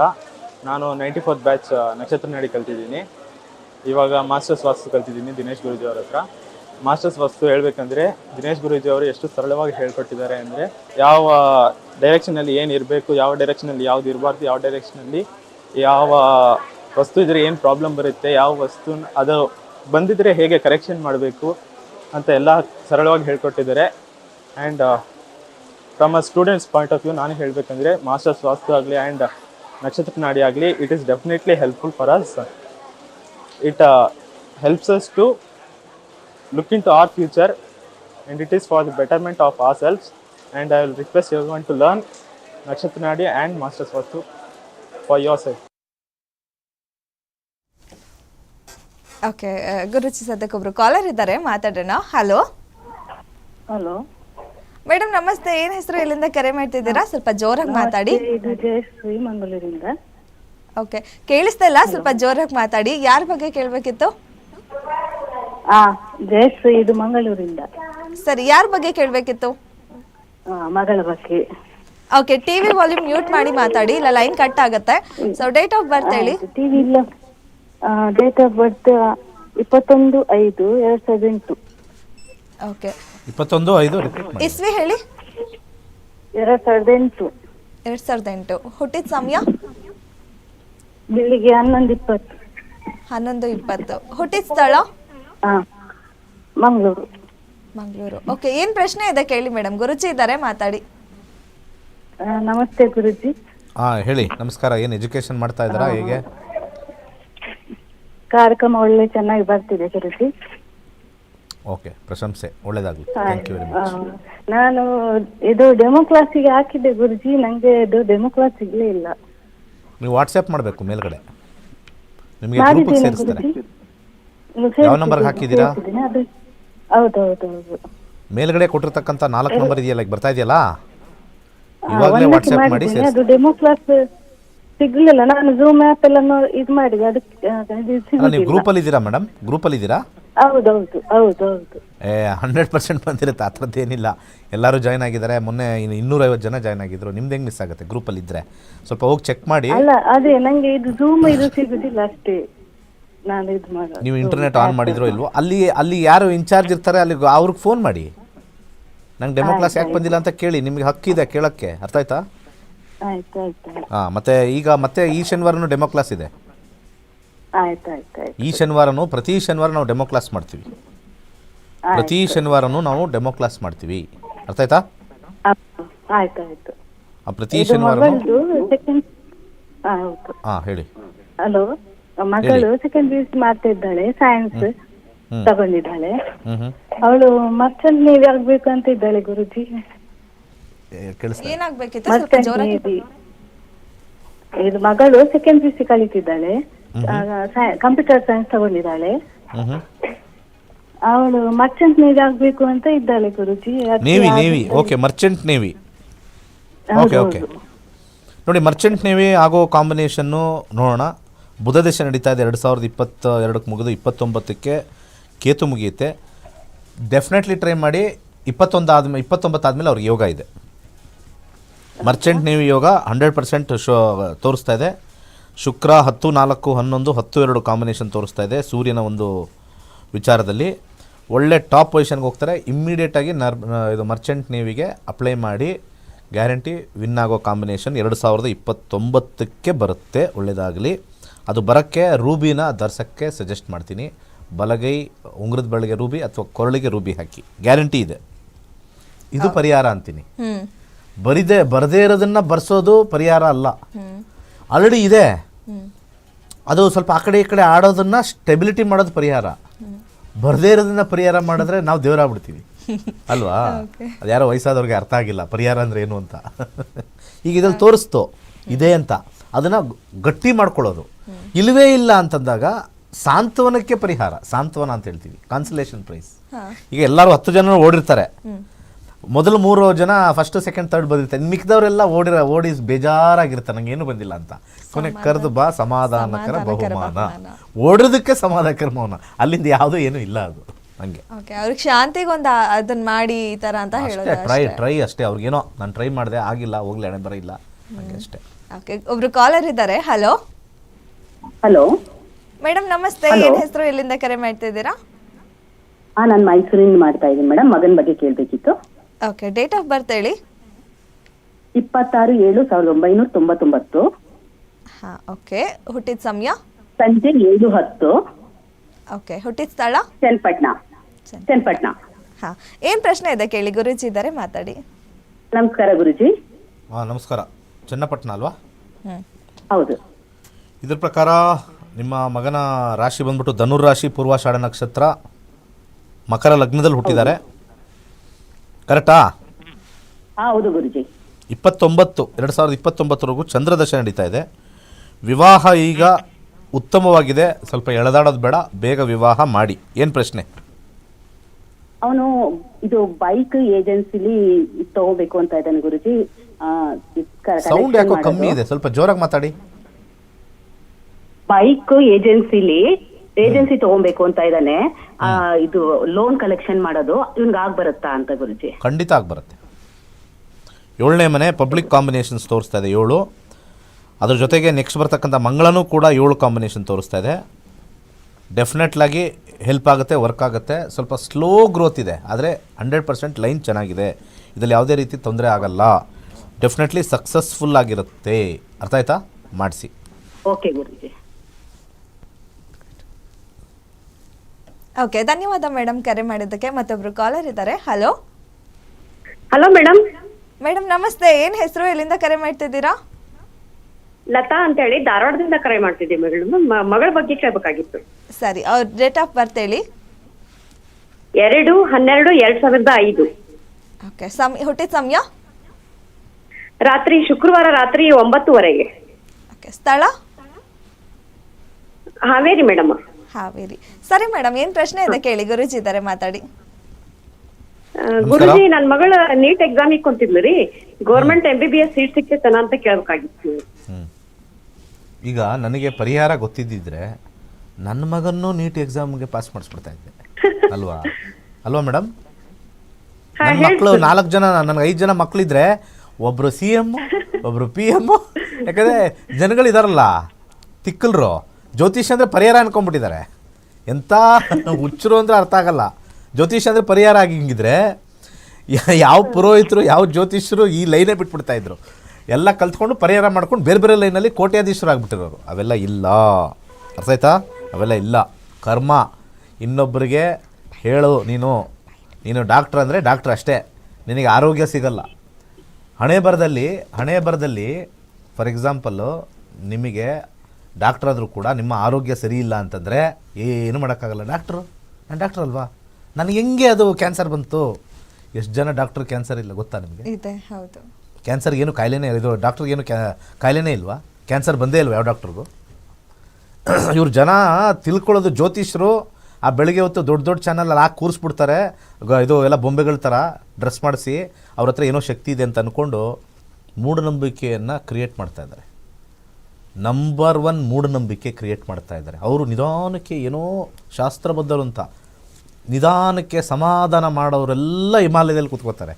ನಾನು ನೈಂಟಿ ಫೋರ್ತ್ ಬ್ಯಾಚ್ ನಕ್ಷತ್ರ ನಡಿ ಕಲ್ತಿದ್ದೀನಿ. ಇವಾಗ ಮಾಸ್ಟರ್ಸ್ ವಾಸ್ತು ಕಲ್ತಿದ್ದೀನಿ ದಿನೇಶ್ ಗುರುಜಿ ಅವ್ರ ಹತ್ರ. ಮಾಸ್ಟರ್ಸ್ ವಾಸ್ತು ಹೇಳ್ಬೇಕಂದ್ರೆ ದಿನೇಶ್ ಗುರೂಜಿ ಅವರು ಎಷ್ಟು ಸರಳವಾಗಿ ಹೇಳ್ಕೊಟ್ಟಿದ್ದಾರೆ ಅಂದರೆ ಯಾವ ಡೈರೆಕ್ಷನಲ್ಲಿ ಏನು ಇರಬೇಕು, ಯಾವ ಡೈರೆಕ್ಷನಲ್ಲಿ ಯಾವ್ದು ಇರಬಾರ್ದು, ಯಾವ ಡೈರೆಕ್ಷನಲ್ಲಿ ಯಾವ ವಸ್ತು ಇದ್ರೆ ಏನು ಪ್ರಾಬ್ಲಮ್ ಬರುತ್ತೆ, ಯಾವ ವಸ್ತು ಅದು ಬಂದಿದ್ರೆ ಹೇಗೆ ಕರೆಕ್ಷನ್ ಮಾಡಬೇಕು ಅಂತ ಎಲ್ಲ ಸರಳವಾಗಿ ಹೇಳ್ಕೊಟ್ಟಿದ್ದಾರೆ. And from a students point of view ನಾನು ಹೇಳಬೇಕಂದ್ರೆ ಮಾಸ್ಟರ್ಸ್ ವಾಸ್ತು ಆಗಲಿ ಆ್ಯಂಡ್ ನಕ್ಷತ್ರ ನಾಡಿ ಆಗಲಿ it is definitely helpful for us sir it helps us to look into our future and it is for the betterment of ourselves and I will request you want to learn Nakshatra Nadi and masters vastu for yourself okay ಗುರುಚಿ ಸದಕ್ caller ಇದ್ದಾರೆ ಮಾತಾಡೋಣ. Hello hello madam ನಮಸ್ತೆ. ಏನ್ ಹೆಸರು ಎಲ್ಲಿಂದ ಕರೆ ಮಾಡ್ತಿದ್ದೀರಾ? ಸ್ವಲ್ಪ ಜೋರಾಗಿ ಮಾತಾಡಿ. ಇದು ಜಯಶ್ರೀ ಮಂಗಳೂರಿಂದ. ಓಕೆ. ಕೇಳಿಸ್ತಾ ಇಲ್ಲ? ಸ್ವಲ್ಪ ಜೋರಾಗಿ ಮಾತಾಡಿ. ಯಾರ ಬಗ್ಗೆ ಕೇಳಬೇಕಿತ್ತು? ಆ ಜಯಶ್ರೀ ಇದು ಮಂಗಳೂರಿಂದ. ಸರಿ ಯಾರ ಬಗ್ಗೆ ಕೇಳಬೇಕಿತ್ತು? ಆ, ಮಗಳ ಬಗ್ಗೆ. ಓಕೆ ಟಿವಿ ವಾಲ್ಯೂಮ್ ಮ್ಯೂಟ್ ಮಾಡಿ ಮಾತಾಡಿ. ಇಲ್ಲ ಲೈನ್ ಕಟ್ ಆಗುತ್ತೆ. ಸೊ ಡೇಟ್ ಆಫ್ ಬರ್ತ್ ಹೇಳಿ. ಟಿವಿ ಇಲ್ಲ. ಡೇಟ್ ಆಫ್ ಬರ್ತ್ ಇಪ್ಪತ್ತೊಂದು ಐದು ಎರಡ್ ಸಾವಿರದ ಎಂಟು. ಓಕೆ. ಇಪ್ಪತ್ತೊಂದು ಐದು ರಿಪೀಟ್ ಮಾಡಿ ಇಸ್ವಿ ಹೇಳಿ. ಎರಡ್ ಸಾವಿರದ ಎಂಟು. ಎರಡ್ ಸಾವಿರದ ಎಂಟು. ಹುಟ್ಟಿದ ಸಮಯ? ಬೆಳಿಗ್ಗೆ ಹನ್ನೊಂದು ಇಪ್ಪತ್ತು. ಹನ್ನೊಂದು ಇಪ್ಪತ್ತು. ಹುಟ್ಟಿದ ಸ್ಥಳ? ಹಾ ಮಂಗಳೂರು. ಮಂಗಳೂರು. ಓಕೆ ಏನ್ ಪ್ರಶ್ನೆ ಇದೆ ಕೇಳಿ ಮೇಡಮ್. ಗುರುಜಿ ಇದ್ದಾರೆ ಮಾತಾಡಿ. ಆ, ನಮಸ್ತೆ ಗುರುಜಿ. ಹಾಂ ಹೇಳಿ. ನಮಸ್ಕಾರ. ಏನು ಎಜುಕೇಷನ್ ಮಾಡ್ತಾ ಇದ್ದೀರಾ? ಹೇಗೆ? ಕಾರ್ಯಕ್ರಮ ಒಳ್ಳೆ ಚೆನ್ನಾಗಿ ಬರ್ತಿದೆ ಗುರುಜಿ. ಓಕೆ ಪ್ರಶಂಸೆ ಒಳ್ಳೇದಾಗಲಿ. ಥ್ಯಾಂಕ್ ಯು ವೆರಿ ಮಚ್ ನಾನು ಇದು ಡೆಮೋ ಕ್ಲಾಸಿಗೆ ಹಾಕಿದ್ದೆ ಗುರುಜಿ ನನಗೆ ಇದು ಡೆಮೋ ಕ್ಲಾಸ್ ಸಿಗ್ಲೇ ಇಲ್ಲ. ನೀವು ವಾಟ್ಸ್ಆ್ಯಪ್ ಮಾಡಬೇಕು ಮೇಲ್ಗಡೆ. ನಿಮಗೆ ಗ್ರೂಪಿಗೆ ಮಾಡಿದ್ದೇನೆ ಸೇರಿಸ್ತಾರೆ. ಗುರುಜಿ? ನೀವು ಯಾವ ನಂಬರ್ ನಂಬರ್ಗೆ ಹಾಕಿದ್ದೀರಾ? ಹೌದು ಅದು ಹೌದೌದು ಹೌದು ಮೇಲ್ಗಡೆ ಕೊಟ್ಟಿರ್ತಕ್ಕಂಥ ನಾಲ್ಕು ನಂಬರ್ ಇದೆಯಲ್ಲ ಈಗ ಬರ್ತಾ ಇದೆಯಲ್ಲ? ಇವಾಗಲೇ ಒಂದಕ್ಕೆ ವಾಟ್ಸಪ್ ಮಾಡಿ ಮಾಡಿದ್ದೀನಿ, ಸೇರಿಸಿ ಅದು ಡೆಮೋ ಕ್ಲಾಸ್ ಸಿಗ್ಲಿಲ್ಲ. ನಾನು ಝೂಮ್ ಆಪ್ ಎಲ್ಲ ಇದು ಮಾಡಿದೆ. ಅದಕ್ಕೆ ಅಲ್ಲ ನೀವು. ಗ್ರೂಪಲ್ಲಿ ಇದ್ದೀರಾ ಮೇಡಮ್ ಗ್ರೂಪಲ್ಲಿ ಇದ್ದೀರಾ ಹೌದೌದು ಹೌದು ಏ ಹಂಡ್ರೆಡ್ ಪರ್ಸೆಂಟ್ ಬಂದಿರುತ್ತೆ. ಆ ಥರದ್ದು ಏನಿಲ್ಲ. ಎಲ್ಲರೂ ಜಾಯ್ನ್ ಆಗಿದ್ದಾರೆ. ಮೊನ್ನೆ ಇನ್ನು ಇನ್ನೂರೈವತ್ತು ಜನ ಜಾಯ್ನ್ ಆಗಿದ್ರು. ನಿಮ್ದು ಹೆಂಗೆ ಮಿಸ್ ಆಗುತ್ತೆ ಗ್ರೂಪಲ್ಲಿ ಇದ್ದರೆ ಸ್ವಲ್ಪ ಹೋಗಿ ಚೆಕ್ ಮಾಡಿ. ಅಲ್ಲ ಅದೇ ನಂಗೆ ಇದು ಝೂಮ್ ಇದು ಸಿಗುದಿಲ್ಲ ಅಷ್ಟೇ. ನಾನು ಇದು ಮಾಡೋದು. ನೀವು ಇಂಟರ್ನೆಟ್ ಆನ್ ಮಾಡಿದ್ರೋ ಇಲ್ವೋ? ಅಲ್ಲಿ ಅಲ್ಲಿ ಯಾರು ಇನ್ಚಾರ್ಜ್ ಇರ್ತಾರೆ ಅಲ್ಲಿ ಅವ್ರಿಗೆ ಫೋನ್ ಮಾಡಿ. ನಂಗೆ ಡೆಮೋ ಕ್ಲಾಸ್ ಯಾಕೆ ಬಂದಿಲ್ಲ ಅಂತ ಕೇಳಿ. ನಿಮಗೆ ಹಕ್ಕಿದೆ ಕೇಳಕ್ಕೆ. ಅರ್ಥ ಆಯ್ತಾ? ಆಯ್ತು ಆಯ್ತು ಆಯ್ತು. ಹಾಂ ಮತ್ತು ಈಗ ಮತ್ತೆ ಈ ಶನಿವಾರನೂ ಡೆಮೋ ಕ್ಲಾಸ್ ಇದೆ. ಆಯ್ತು ಆಯ್ತು ಆಯ್ತು. ಈ ಶನಿವಾರನು ಪ್ರತಿ ಶನಿವಾರ ನಾವು ಡೆಮೋ ಕ್ಲಾಸ್ ಮಾಡ್ತೀವಿ. ಪ್ರತಿ ಶನಿವಾರನೂ ನಾವು ಡೆಮೋ ಕ್ಲಾಸ್ ಮಾಡ್ತೀವಿ. ಅರ್ಥ ಆಯ್ತಾ? ಆಯ್ತು ಆಯ್ತು. ಆ ಪ್ರತಿ ಇದು ಶನಿವಾರನೂ ಮಗಳದು ಸೆಕೆಂಡ್ ಹೌದು. ಹಾಂ ಹೇಳಿ. ಹಲೋ ಮಗಳು ಸೆಕೆಂಡ್ ಪಿ ಯು ಸಿ ಮಾಡ್ತಾ ಇದ್ದಾಳೆ ಸೈನ್ಸ್ ಹ್ಮ್. ತಗೊಂಡಿದ್ದಾಳೆ. ಹ್ಞೂ ಹ್ಞೂ ಅವಳು ಮತ್ತೆ ನೇವಿ ಆಗ್ಬೇಕು ಅಂತ ಇದ್ದಾಳೆ ಗುರುಜಿ? ಕೇಳಿಸ್ತಾ ಏನಾಗ್ಬೇಕಿತ್ತು? ಸ್ವಲ್ಪ ಜೋರಾಗಿ ನೇವಿ ಇದು ಮಗಳು ಸೆಕೆಂಡ್ ಪಿ ಸಿ ಕಲಿತಿದ್ದಾಳೆ ಕಂಪ್ಯೂಟರ್ ಸೈನ್ಸ್ ತಗೊಂಡಿದ್ದಾಳೆ. ಅವಳು ಮರ್ಚೆಂಟ್ ನೇವಿ ಆಗ್ಬೇಕು ಅಂತ ಇದ್ದಾಳೆ ಗುರುಜಿ. Navy navy okay merchant navy okay okay ನೋಡಿ ಮರ್ಚೆಂಟ್ ನೇವಿ ಆಗೋ ಕಾಂಬಿನೇಷನ್ನು ನೋಡೋಣ. ಬುಧ ದೇಶ ನಡೀತಾ ಇದೆ ಎರಡು ಸಾವಿರದ ಇಪ್ಪತ್ತ ಎರಡಕ್ಕೆ ಮುಗಿದು ಇಪ್ಪತ್ತೊಂಬತ್ತಕ್ಕೆ ಕೇತು ಮುಗಿಯುತ್ತೆ. ಡೆಫಿನೆಟ್ಲಿ ಟ್ರೈ ಮಾಡಿ ಇಪ್ಪತ್ತೊಂದು ಆದ್ಮೇಲೆ ಇಪ್ಪತ್ತೊಂಬತ್ತು ಆದಮೇಲೆ ಅವ್ರಿಗೆ ಯೋಗ ಇದೆ. ಮರ್ಚೆಂಟ್ ನೇವಿ ಯೋಗ ಹಂಡ್ರೆಡ್ ಪರ್ಸೆಂಟ್ ಶೋ ತೋರಿಸ್ತಾ ಇದೆ. ಶುಕ್ರ ಹತ್ತು ನಾಲ್ಕು ಹನ್ನೊಂದು ಹತ್ತು ಎರಡು ಕಾಂಬಿನೇಷನ್ ತೋರಿಸ್ತಾ ಇದೆ ಸೂರ್ಯನ ಒಂದು ವಿಚಾರದಲ್ಲಿ. ಒಳ್ಳೆ ಟಾಪ್ ಪೊಸಿಷನ್ಗೆ ಹೋಗ್ತಾರೆ. ಇಮ್ಮಿಡಿಯೇಟಾಗಿ ನರ್ ಇದು ಮರ್ಚೆಂಟ್ ನೇವಿಗೆ ಅಪ್ಲೈ ಮಾಡಿ ಗ್ಯಾರಂಟಿ ವಿನ್ ಆಗೋ ಕಾಂಬಿನೇಷನ್ ಎರಡು ಸಾವಿರದ ಇಪ್ಪತ್ತೊಂಬತ್ತಕ್ಕೆ ಬರುತ್ತೆ ಒಳ್ಳೆಯದಾಗಲಿ ಅದು ಬರೋಕ್ಕೆ ರೂಬಿನ ದರ್ಸಕ್ಕೆ ಸಜೆಸ್ಟ್ ಮಾಡ್ತೀನಿ. ಬಲಗೈ ಉಂಗ್ರದ ಬೆಳಗ್ಗೆ ರೂಬಿ ಅಥವಾ ಕೊರಳಿಗೆ ರೂಬಿ ಹಾಕಿ. ಗ್ಯಾರಂಟಿ ಇದೆ. ಇದು ಪರಿಹಾರ ಅಂತೀನಿ. ಬರಿದೆ ಬರದೇ ಇರೋದನ್ನ ಬರ್ಸೋದು ಪರಿಹಾರ ಅಲ್ಲ. ಆಲ್ರೆಡಿ ಇದೆ. ಅದು ಸ್ವಲ್ಪ ಆ ಕಡೆ ಈ ಕಡೆ ಆಡೋದನ್ನ ಸ್ಟೆಬಿಲಿಟಿ ಮಾಡೋದು ಪರಿಹಾರ. ಬರದೇ ಇರೋದನ್ನ ಪರಿಹಾರ ಮಾಡಿದ್ರೆ ನಾವು ದೇವರಾಗ್ಬಿಡ್ತೀವಿ. ಅಲ್ವಾ? ಅದು ಯಾರೋ ವಯಸ್ಸಾದವ್ರಿಗೆ ಅರ್ಥ ಆಗಿಲ್ಲ. ಪರಿಹಾರ ಅಂದ್ರೆ ಏನು ಅಂತ. ಈಗ ಇದ್ರಲ್ಲಿ ತೋರಿಸ್ತು. ಇದೆ ಅಂತ. ಅದನ್ನ ಗಟ್ಟಿ ಮಾಡ್ಕೊಳ್ಳೋದು. ಇಲ್ಲವೇ ಇಲ್ಲ ಅಂತಂದಾಗ ಸಾಂತ್ವನಕ್ಕೆ ಪರಿಹಾರ. ಸಾಂತ್ವನ ಅಂತ ಹೇಳ್ತೀವಿ. ಕಾನ್ಸಲೇಷನ್ ಪ್ರೈಸ್ ಈಗ ಎಲ್ಲರೂ ಹತ್ತು ಜನ ಓಡಿರ್ತಾರೆ. ಮೊದಲು ಮೂರು ಜನ ಫಸ್ಟ್ ಸೆಕೆಂಡ್ ತರ್ಡ್ ಬಂದಿರ್ತಾರೆ ಮಿಕ್ಕಿದವರೆಲ್ಲ ಓಡಿರ ಓಡಿ ಬೇಜಾರಾಗಿರ್ತಾರೆ ನಂಗೇನು ಏನು ಬಂದಿಲ್ಲ ಅಂತ. ಕೊನೆ ಕರೆದು ಬಾ ಸಮಾಧಾನಕರ ಬಹುಮಾನ. ಬಹುಮಾನ. ಓಡೋದಕ್ಕೆ ಸಮಾಧಾನಕರ ಮೌನ. ಅಲ್ಲಿಂದ ಯಾವುದೂ ಏನು ಇಲ್ಲ ಅದು. ಹಂಗೆ. ಓಕೆ ಅವ್ರಿಗೆ ಶಾಂತಿಗೊಂದು ಅದನ್ನ ಮಾಡಿ ಈ ತರ ಅಂತ ಹೇಳೋದು ಅಷ್ಟೇ. ಟ್ರೈ ಟ್ರೈ ಅಷ್ಟೇ. ಅವ್ರಿಗೇನೋ ನಾನು ಟ್ರೈ ಮಾಡಿದೆ ಆಗಿಲ್ಲ ಹೋಗ್ಲಿ ಹಣೆ ಬರ ಇಲ್ಲ. ಹಂಗೆ ಅಷ್ಟೇ. ಓಕೆ ಒಬ್ರು ಕಾಲರ್ ಇದ್ದಾರೆ. ಹಲೋ ಹಲೋ ಮೇಡಮ್ ನಮಸ್ತೆ. ಏನ್ ಹೆಸರು ಎಲ್ಲಿಂದ ಕರೆ ಮಾಡ್ತಿದ್ದೀರಾ ಹಾ ನಾನು ಮೈಸೂರಿಂದ ಮಾಡ್ತಾ ಇದ್ದೀನಿ. ಮೇಡಮ್ ಮಗನ ಬಗ್ಗೆ ಕೇಳಬೇಕಿತ್ತು. ಓಕೆ ಡೇಟ್ ಆಫ್ ಬರ್ತ್ ಹೇಳಿ. ಇಪ್ಪತ್ತಾರು ಏಳು ಸಾವಿರದ ಒಂಬೈನೂರ ತೊಂಬತ್ತೊಂಬತ್ತು. ಹಾ ಓಕೆ ಹುಟ್ಟಿದ ಸಮಯ? ಸಂಜೆ ಏಳು ಹತ್ತು. ಓಕೆ ಹುಟ್ಟಿದ ಸ್ಥಳ? ಚನ್ನಪಟ್ಟಣ. ಚನ್ನಪಟ್ಟಣ. ಹಾ ಏನ್ ಪ್ರಶ್ನೆ ಇದೆ ಕೇಳಿ ಗುರುಜಿ ಇದ್ದಾರೆ ಮಾತಾಡಿ. ನಮಸ್ಕಾರ ಗುರುಜಿ. ಹಾಂ ನಮಸ್ಕಾರ. ಚನ್ನಪಟ್ಟಣ ಅಲ್ವಾ? ಹ್ಮ್. ಹೌದು. ಇದ್ರ ಪ್ರಕಾರ ನಿಮ್ಮ ಮಗನ ರಾಶಿ ಬಂದ್ಬಿಟ್ಟು ಧನುರ್ ರಾಶಿ ಪೂರ್ವಾಷಾಢ ನಕ್ಷತ್ರ ಮಕರ ಲಗ್ನದಲ್ಲಿ ಹುಟ್ಟಿದ್ದಾರೆ. ಕರೆಕ್ಟಾ? ಹಾ ಹೌದು ಗುರುಜಿ. ಇಪ್ಪತ್ತೊಂಬತ್ತು ಎರಡು ಸಾವಿರದ ಇಪ್ಪತ್ತೊಂಬತ್ತರವರೆಗೂ ಚಂದ್ರದಶೆ ನಡೀತಾ ಇದೆ. ವಿವಾಹ ಈಗ ಉತ್ತಮವಾಗಿದೆ. ಸ್ವಲ್ಪ ಎಳೆದಾಡೋದು ಬೇಡ ಬೇಗ ವಿವಾಹ ಮಾಡಿ. ಏನು ಪ್ರಶ್ನೆ? ಅವನು ಇದು ಬೈಕ್ ಏಜೆನ್ಸಿಲಿ ತಗೋಬೇಕು ಅಂತ ಇದ್ದಾನೆ ಗುರುಜಿ. ಆ, ಇದ್ ಕ- ಸೌಂಡ್ collection ಯಾಕೋ ಮಾಡೋದು. ಕಮ್ಮಿ ಇದೆ. ಸ್ವಲ್ಪ ಜೋರಾಗಿ ಮಾತಾಡಿ. ಬೈಕ್ ಏಜೆನ್ಸಿಲಿ ಏಜೆನ್ಸಿ ತಗೋಬೇಕು ಅಂತ ಇದ್ದಾನೆ. ಇದು ಲೋನ್ ಕಲೆಕ್ಷನ್ ಮಾಡೋದು ಇವ್ನಿಗೆ ಆಗ್ ಬರುತ್ತಾ ಅಂತ ಗುರುಜಿ? ಖಂಡಿತ ಆಗಿ ಬರುತ್ತೆ ಏಳನೇ ಮನೆ ಪಬ್ಲಿಕ್ ಕಾಂಬಿನೇಷನ್ಸ್ ತೋರಿಸ್ತಾ ಇದೆ ಏಳು. ಅದ್ರ ಜೊತೆಗೆ ನೆಕ್ಸ್ಟ್ ಬರ್ತಕ್ಕಂಥ ಮಂಗಳನೂ ಕೂಡ ಏಳು ಕಾಂಬಿನೇಷನ್ ತೋರಿಸ್ತಾ ಇದೆ. ಡೆಫಿನೆಟ್ಲಾಗಿ ಹೆಲ್ಪ್ ಆಗುತ್ತೆ ವರ್ಕ್ ಆಗುತ್ತೆ. ಸ್ವಲ್ಪ ಸ್ಲೋ ಗ್ರೋತ್ ಇದೆ ಆದರೆ ಹಂಡ್ರೆಡ್ ಪರ್ಸೆಂಟ್ ಲೈನ್ ಚೆನ್ನಾಗಿದೆ. ಇದರಲ್ಲಿ ಯಾವುದೇ ರೀತಿ ತೊಂದರೆ ಆಗಲ್ಲ. ಡೆಫಿನೆಟ್ಲಿ ಸಕ್ಸಸ್ಫುಲ್ ಆಗಿರುತ್ತೆ. ಅರ್ಥ ಆಯ್ತಾ? ಮಾಡಿಸಿ. ಓಕೆ ಗುರುಜಿ. ಓಕೆ ಧನ್ಯವಾದ ಮೇಡಮ್ ಕರೆ ಮಾಡಿದ್ದಕ್ಕೆ ಮತ್ತೊಬ್ರು ಕಾಲರ್ ಇದ್ದಾರೆ. ಹಲೋ ಹಲೋ ಮೇಡಮ್ ಮೇಡಮ್ ನಮಸ್ತೆ. ಏನ್ ಹೆಸರು? ಎಲ್ಲಿಂದ ಕರೆ ಮಾಡ್ತಿದ್ದೀರಾ? ಲತಾ ಅಂತ ಹೇಳಿ ಧಾರವಾಡದಿಂದ ಕರೆ ಮಾಡ್ತಿದ್ದೀವಿ ಮೇಡಮ್ ಮಗಳ ಬಗ್ಗೆ ಕೇಳಬೇಕಾಗಿತ್ತು. ಸರಿ ಅವ್ರ ಡೇಟ್ ಆಫ್ ಬರ್ತ್ ಹೇಳಿ. ಎರಡು ಹನ್ನೆರಡು ಎರಡ್ ಸಾವಿರದ ಐದು. ಓಕೆ ಸಮಯ ಹುಟ್ಟಿದ ಸಮಯ? ರಾತ್ರಿ ಶುಕ್ರವಾರ ರಾತ್ರಿ ಒಂಬತ್ತುವರೆಗೆ. ಓಕೆ ಸ್ಥಳ? ಹಾವೇರಿ ಮೇಡಮ್ ಹಾವೇರಿ. ಸರಿ ಮೇಡಮ್ ಏನ್ ಪ್ರಶ್ನೆ ಇದೆ ಕೇಳಿ ಗುರುಜಿ ಇದಾರೆ ಮಾತಾಡಿ. ಗುರುಜಿ ನನ್ ಮಗಳ ನೀಟ್ ಎಕ್ಸಾಮ್ ಇಕ್ಕೊಂತಿದ್ಲು ರೀ. Government M B B S seat ಸಿಕ್ತೇತನ ಅಂತ ಕೇಳಬೇಕಾಗಿತ್ತು. ಈಗ ನನಗೆ ಪರಿಹಾರ ಗೊತ್ತಿದ್ದಿದ್ರೆ ನನ್ನ ಮಗನ್ನು ನೀಟ್ ಎಕ್ಸಾಮ್ಗೆ ಪಾಸ್ ಮಾಡಿಸ್ಬಿಡ್ತಾ ಇದ್ದೆ. ಅಲ್ವಾ? ಅಲ್ವಾ ಮೇಡಮ್? ನನ್ನ ಮಕ್ಕಳು ನಾಲ್ಕು ಜನ ನನಗೆ ಐದು ಜನ ಮಕ್ಕಳಿದ್ರೆ ಒಬ್ರು ಸಿ ಎಂ ಒಬ್ರು ಪಿ ಎಂ ಯಾಕಂದ್ರೆ ಜನಗಳಿದಾರಲ್ಲ ತಿಕ್ಕಲ್ರು. ಜ್ಯೋತಿಷ್ ಅಂದರೆ ಪರಿಹಾರ ಅನ್ಕೊಂಡ್ಬಿಟ್ಟಿದ್ದಾರೆ. ಎಂಥ ಹುಚ್ಚರು ಅಂದರೆ ಅರ್ಥ ಆಗಲ್ಲ. ಜ್ಯೋತಿಷ್ ಅಂದರೆ ಪರಿಹಾರ ಆಗಿ ಹಿಂಗಿದ್ರೆ ಯಾವ ಪುರೋಹಿತರು, ಯಾವ ಜ್ಯೋತಿಷರು ಈ ಲೈನೇ ಬಿಟ್ಬಿಡ್ತಾ ಇದ್ರು. ಎಲ್ಲ ಕಲ್ತ್ಕೊಂಡು ಪರಿಹಾರ ಮಾಡ್ಕೊಂಡು ಬೇರೆ ಬೇರೆ ಲೈನಲ್ಲಿ ಕೋಟ್ಯಾಧೀಶರು ಆಗಿಬಿಟ್ಟಿರೋರು. ಅವೆಲ್ಲ ಇಲ್ಲ. ಅರ್ಥ ಆಯ್ತಾ? ಅವೆಲ್ಲ ಇಲ್ಲ. ಕರ್ಮ. ಇನ್ನೊಬ್ಬರಿಗೆ ಹೇಳು, ನೀನು. ನೀನು ಡಾಕ್ಟ್ರ್ ಅಂದರೆ ಡಾಕ್ಟ್ರ್ ಅಷ್ಟೇ. ನಿನಗೆ ಆರೋಗ್ಯ ಸಿಗಲ್ಲ. ಹಣೆ ಬರದಲ್ಲಿ ಹಣೆ ಬರದಲ್ಲಿ ಫಾರ್ ಎಕ್ಸಾಂಪಲ್ಲು ನಿಮಗೆ ಡಾಕ್ಟ್ರ್ ಆದರೂ ಕೂಡ ನಿಮ್ಮ ಆರೋಗ್ಯ ಸರಿ ಇಲ್ಲ ಅಂತಂದರೆ ಏನು ಮಾಡೋಕ್ಕಾಗಲ್ಲ. ಡಾಕ್ಟ್ರು ನಾನು ಡಾಕ್ಟ್ರ್ ಅಲ್ವಾ? ನನಗೆ ಹೆಂಗೆ ಅದು ಕ್ಯಾನ್ಸರ್ ಬಂತು? ಎಷ್ಟು ಜನ ಡಾಕ್ಟ್ರ್ ಕ್ಯಾನ್ಸರ್ ಇಲ್ಲ ಗೊತ್ತಾ ನಿಮಗೆ? ಇದೆ ಹೌದು. ಕ್ಯಾನ್ಸರ್ಗೆ ಏನು ಕಾಯಿಲೆನೇ ಇದು ಡಾಕ್ಟ್ರಿಗೆ ಏನು ಕ್ಯಾ ಕಾಯಿಲೆನೇ ಇಲ್ವಾ? ಕ್ಯಾನ್ಸರ್ ಬಂದೇ ಇಲ್ವಾ ಯಾವ ಡಾಕ್ಟ್ರಿಗೂ? ಇವ್ರು ಜನ ತಿಳ್ಕೊಳ್ಳೋದು ಜ್ಯೋತಿಷರು ಆ ಬೆಳಗ್ಗೆ ಹೊತ್ತು ದೊಡ್ಡ ದೊಡ್ಡ ಚಾನಲ್ ಹಾಕಿ ಕೂರಿಸ್ಬಿಡ್ತಾರೆ. ಗ- ಇದು ಎಲ್ಲ ಬೊಂಬೆಗಳ ಥರ ಡ್ರೆಸ್ ಮಾಡಿಸಿ ಅವ್ರ ಹತ್ರ ಏನೋ ಶಕ್ತಿ ಇದೆ ಅಂತ ಅಂದ್ಕೊಂಡು ಮೂಢನಂಬಿಕೆಯನ್ನು ಕ್ರಿಯೇಟ್ ಮಾಡ್ತಾ ಇದ್ದಾರೆ. ನಂಬರ್ ಒನ್ ಮೂಢನಂಬಿಕೆ ಕ್ರಿಯೇಟ್ ಮಾಡ್ತಾ ಇದ್ದಾರೆ. ಅವರು ನಿಧಾನಕ್ಕೆ ಏನೋ ಶಾಸ್ತ್ರಬದ್ಧರು ಅಂತ ನಿಧಾನಕ್ಕೆ ಸಮಾಧಾನ ಮಾಡೋರೆಲ್ಲ ಹಿಮಾಲಯದಲ್ಲಿ ಕೂತ್ಕೋತಾರೆ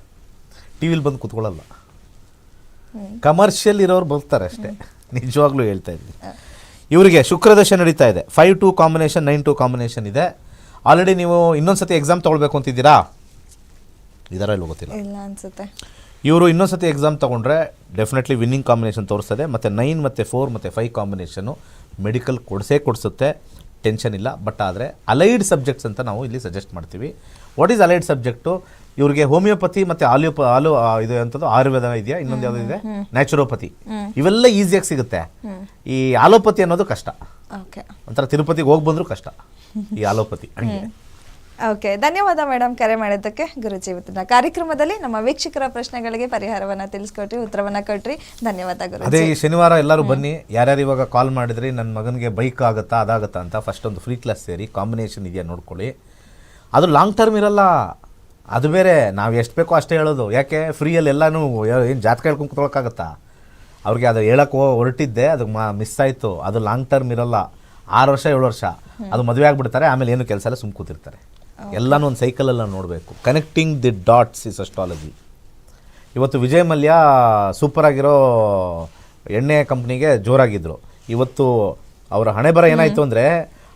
ಟಿ ವಿಲಿ ಬಂದು ಕೂತ್ಕೊಳ್ಳಲ್ಲ. ಕಮರ್ಷಿಯಲ್ ಇರೋರು ಬರ್ತಾರೆ ಅಷ್ಟೇ. ನಿಜವಾಗ್ಲೂ ಹೇಳ್ತಾ ಇದ್ದೀನಿ. ಇವರಿಗೆ ಶುಕ್ರದಶ ನಡೀತಾ ಇದೆ. Five two combination nine two combination ಇದೆ. ಆಲ್ರೆಡಿ ನೀವು ಇನ್ನೊಂದು ಸತಿ ಎಕ್ಸಾಮ್ ತೊಗೊಳ್ಬೇಕು ಅಂತಿದ್ದೀರಾ? ಇದರಲ್ಲಿ ಗೊತ್ತಿಲ್ಲ. ಇಲ್ಲ ಅನ್ಸುತ್ತೆ. ಇವರು ಇನ್ನೊಂದು ಸತಿ ಎಕ್ಸಾಮ್ ತೊಗೊಂಡ್ರೆ ಡೆಫಿನೆಟ್ಲಿ ವಿನ್ನಿಂಗ್ ಕಾಂಬಿನೇಷನ್ ತೋರಿಸ್ತದೆ. ಮತ್ತು ನೈನ್ ಮತ್ತು ಫೋರ್ ಮತ್ತು ಫೈವ್ ಕಾಂಬಿನೇಷನು ಮೆಡಿಕಲ್ ಕೊಡಿಸೇ ಕೊಡಿಸುತ್ತೆ. ಟೆನ್ಷನ್ ಇಲ್ಲ. ಬಟ್ ಆದರೆ ಅಲೈಡ್ ಸಬ್ಜೆಕ್ಟ್ಸ್ ಅಂತ ನಾವು ಇಲ್ಲಿ ಸಜೆಸ್ಟ್ ಮಾಡ್ತೀವಿ. ವಾಟ್ ಈಸ್ ಅಲೈಡ್ ಸಬ್ಜೆಕ್ಟು ಇವರಿಗೆ ಹೋಮಿಯೋಪತಿ ಮತ್ತು ಆಲಿಯೋಪ ಆಲು ಇದು ಅಂತದ್ದು ಆಯುರ್ವೇದ ಇದೆಯಾ? ಇನ್ನೊಂದು ಯಾವುದು ಇದೆ? ನ್ಯಾಚುರೋಪತಿ ಇವೆಲ್ಲ ಈಸಿಯಾಗಿ ಸಿಗುತ್ತೆ. ಈ ಆಲೋಪತಿ ಅನ್ನೋದು ಕಷ್ಟ. ಓಕೆ. ಒಂಥರ ತಿರುಪತಿಗೆ ಹೋಗಿ ಬಂದರೂ ಕಷ್ಟ. ಈ ಆಲೋಪತಿ ಹಂಗೆ. ಓಕೆ ಧನ್ಯವಾದ ಮೇಡಮ್ ಕರೆ ಮಾಡಿದ್ದಕ್ಕೆ ಗುರುಜಿ ಇವತ್ತಿನ ಕಾರ್ಯಕ್ರಮದಲ್ಲಿ ನಮ್ಮ ವೀಕ್ಷಕರ ಪ್ರಶ್ನೆಗಳಿಗೆ ಪರಿಹಾರವನ್ನ ತಿಳಿಸ್ಕೊಟ್ರಿ ಉತ್ತರವನ್ನ ಕೊಟ್ರಿ. ಧನ್ಯವಾದ ಅದೇ ಗುರುಜಿ ಈ ಶನಿವಾರ ಎಲ್ಲರೂ ಬನ್ನಿ. ಯಾರ್ಯಾರು ಇವಾಗ ಕಾಲ್ ಮಾಡಿದ್ರಿ ನನ್ನ ಮಗನಿಗೆ ಬೈಕ್ ಆಗುತ್ತಾ ಅದಾಗುತ್ತಾ ಅಂತ ಫಸ್ಟ್ ಒಂದು ಫ್ರೀ ಕ್ಲಾಸ್ ಸೇರಿ ಕಾಂಬಿನೇಷನ್ ಇದೆಯಾ ನೋಡ್ಕೊಳ್ಳಿ. ಅದು ಲಾಂಗ್ ಟರ್ಮ್ ಇರಲ್ಲ. ಅದು ಬೇರೆ ನಾವು ಎಷ್ಟು ಬೇಕೋ ಅಷ್ಟೇ ಹೇಳೋದು. ಯಾಕೆ? ಫ್ರೀಯಲ್ಲಿ ಎಲ್ಲನೂ ಏನು ಜಾತಕ ಹೇಳ್ಕೊಂಡು ಕುತ್ಕೊಳಕ್ಕಾಗತ್ತಾ? ಅವ್ರಿಗೆ ಅದು ಹೇಳಕ್ಕೆ ಹೊರಟಿದ್ದೆ ಅದು ಮಾ ಮಿಸ್ ಆಯಿತು. ಅದು ಲಾಂಗ್ ಟರ್ಮ್ ಇರಲ್ಲ. ಆರು ವರ್ಷ ಏಳು ವರ್ಷ. ಅದು ಮದುವೆ ಆಗಿಬಿಡ್ತಾರೆ ಆಮೇಲೆ ಏನು ಕೆಲಸ ಎಲ್ಲ ಸುಮ್ ಕೂತಿರ್ತಾರೆ. ಎಲ್ಲನೂ ಒಂದು ಸೈಕಲೆಲ್ಲ ನೋಡಬೇಕು. Connecting the dots is astrology ಇವತ್ತು ವಿಜಯ್ ಮಲ್ಯ ಸೂಪರ್ ಆಗಿರೋ ಎಣ್ಣೆ ಕಂಪ್ನಿಗೆ ಜೋರಾಗಿದ್ದರು ಇವತ್ತು ಅವರ ಹಣೆ ಬರ ಏನಾಯಿತು ಅಂದರೆ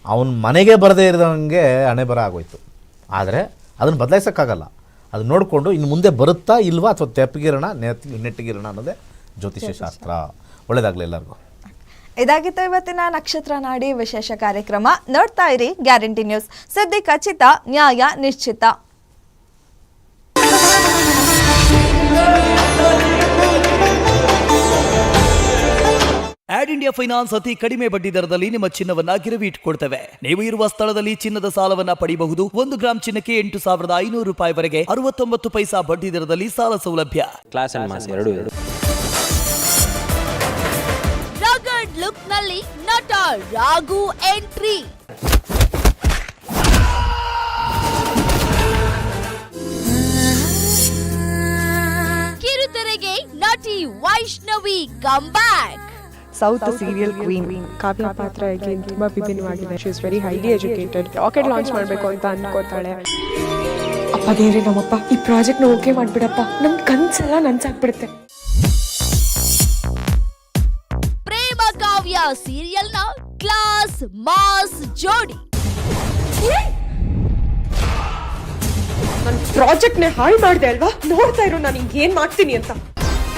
ಅವನ ಮನೆಗೆ ಬರದೇ ಇರೋಂಗೆ ಹಣೆ ಬರ ಆಗೋಯ್ತು. ಆದರೆ ಅದನ್ನು ಬದಲಾಯಿಸೋಕ್ಕಾಗಲ್ಲ. ಅದು ನೋಡಿಕೊಂಡು ಇನ್ನು ಮುಂದೆ ಬರುತ್ತಾ ಇಲ್ವಾ ಅಥವಾ ತೆಪ್ಪಗಿರೋಣ ನೆತ್ ನೆಟ್ಟಿಗಿರೋಣ ಅನ್ನೋದೇ ಜ್ಯೋತಿಷ್ಯ. ಶಾಸ್ತ್ರ. ಒಳ್ಳೇದಾಗಲಿ ಎಲ್ಲರಿಗೂ. ಇದಾಗಿತ್ತು ಇವತ್ತಿನ ನಕ್ಷತ್ರ ನಾಡಿ ವಿಶೇಷ ಕಾರ್ಯಕ್ರಮ. ನೋಡ್ತಾ ಇರಿ ಗ್ಯಾರಂಟಿ ನ್ಯೂಸ್. ಸುದ್ದಿ ಖಚಿತ ನ್ಯಾಯ ನಿಶ್ಚಿತ. ಆಡ್ ಇಂಡಿಯಾ ಫೈನಾನ್ಸ್ ಅತಿ ಕಡಿಮೆ ಬಡ್ಡಿ ದರದಲ್ಲಿ ನಿಮ್ಮ ಚಿನ್ನವನ್ನ ಗಿರವಿ ಇಟ್ಕೊಳ್ತೇವೆ ನೀವು ಇರುವ ಸ್ಥಳದಲ್ಲಿ ಚಿನ್ನದ ಸಾಲವನ್ನ ಪಡೆಯಬಹುದು ಒಂದು ಗ್ರಾಮ್ ಚಿನ್ನಕ್ಕೆ ಎಂಟು ಸಾವಿರದ ಐನೂರು ರೂಪಾಯಿವರೆಗೆ ಅರವತ್ತೊಂಬತ್ತು ಪೈಸಾ ಬಡ್ಡಿ ದರದಲ್ಲಿ ಸಾಲ ಸೌಲಭ್ಯ. ಕ್ಲಾಸ್ ಅಂಡ್ ಮಾಸ್ ಎರಡು. ರಾಘು ಎಂಟ್ರಿ. ಕಿರುತೆರೆಗೆ ನಟಿ Vaishnavi come back south serial queen Kavya ಪಾತ್ರ ತುಂಬಾ ವಿಭಿನ್ನವಾಗಿದೆ she is very highly educated rocket launch ಮಾಡಬೇಕು ಅಂತ ಅನ್ಕೋತಾಳೆ ಅಪ್ಪ ದೇವ್ರಿ ನಮ್ಮಪ್ಪ ಈ ಪ್ರಾಜೆಕ್ಟ್ನ ಓಕೆ ಮಾಡ್ಬಿಡಪ್ಪ. ನಮ್ ಕನ್ಸೆಲ್ಲ ನನ್ಸಾಕ್ಬಿಡುತ್ತೆ. ಕಾವ್ಯ ಸೀರಿಯಲ್ನ ಕ್ಲಾಸ್ ಮಾಸ್ ಜೋಡಿ. ಪ್ರಾಜೆಕ್ಟ್ ನೇ ಹಾಳು ಮಾಡಿದೆ ಅಲ್ವಾ? ನೋಡ್ತಾ ಇರೋ, ನಾನು ಏನ್ ಮಾಡ್ತೀನಿ ಅಂತ.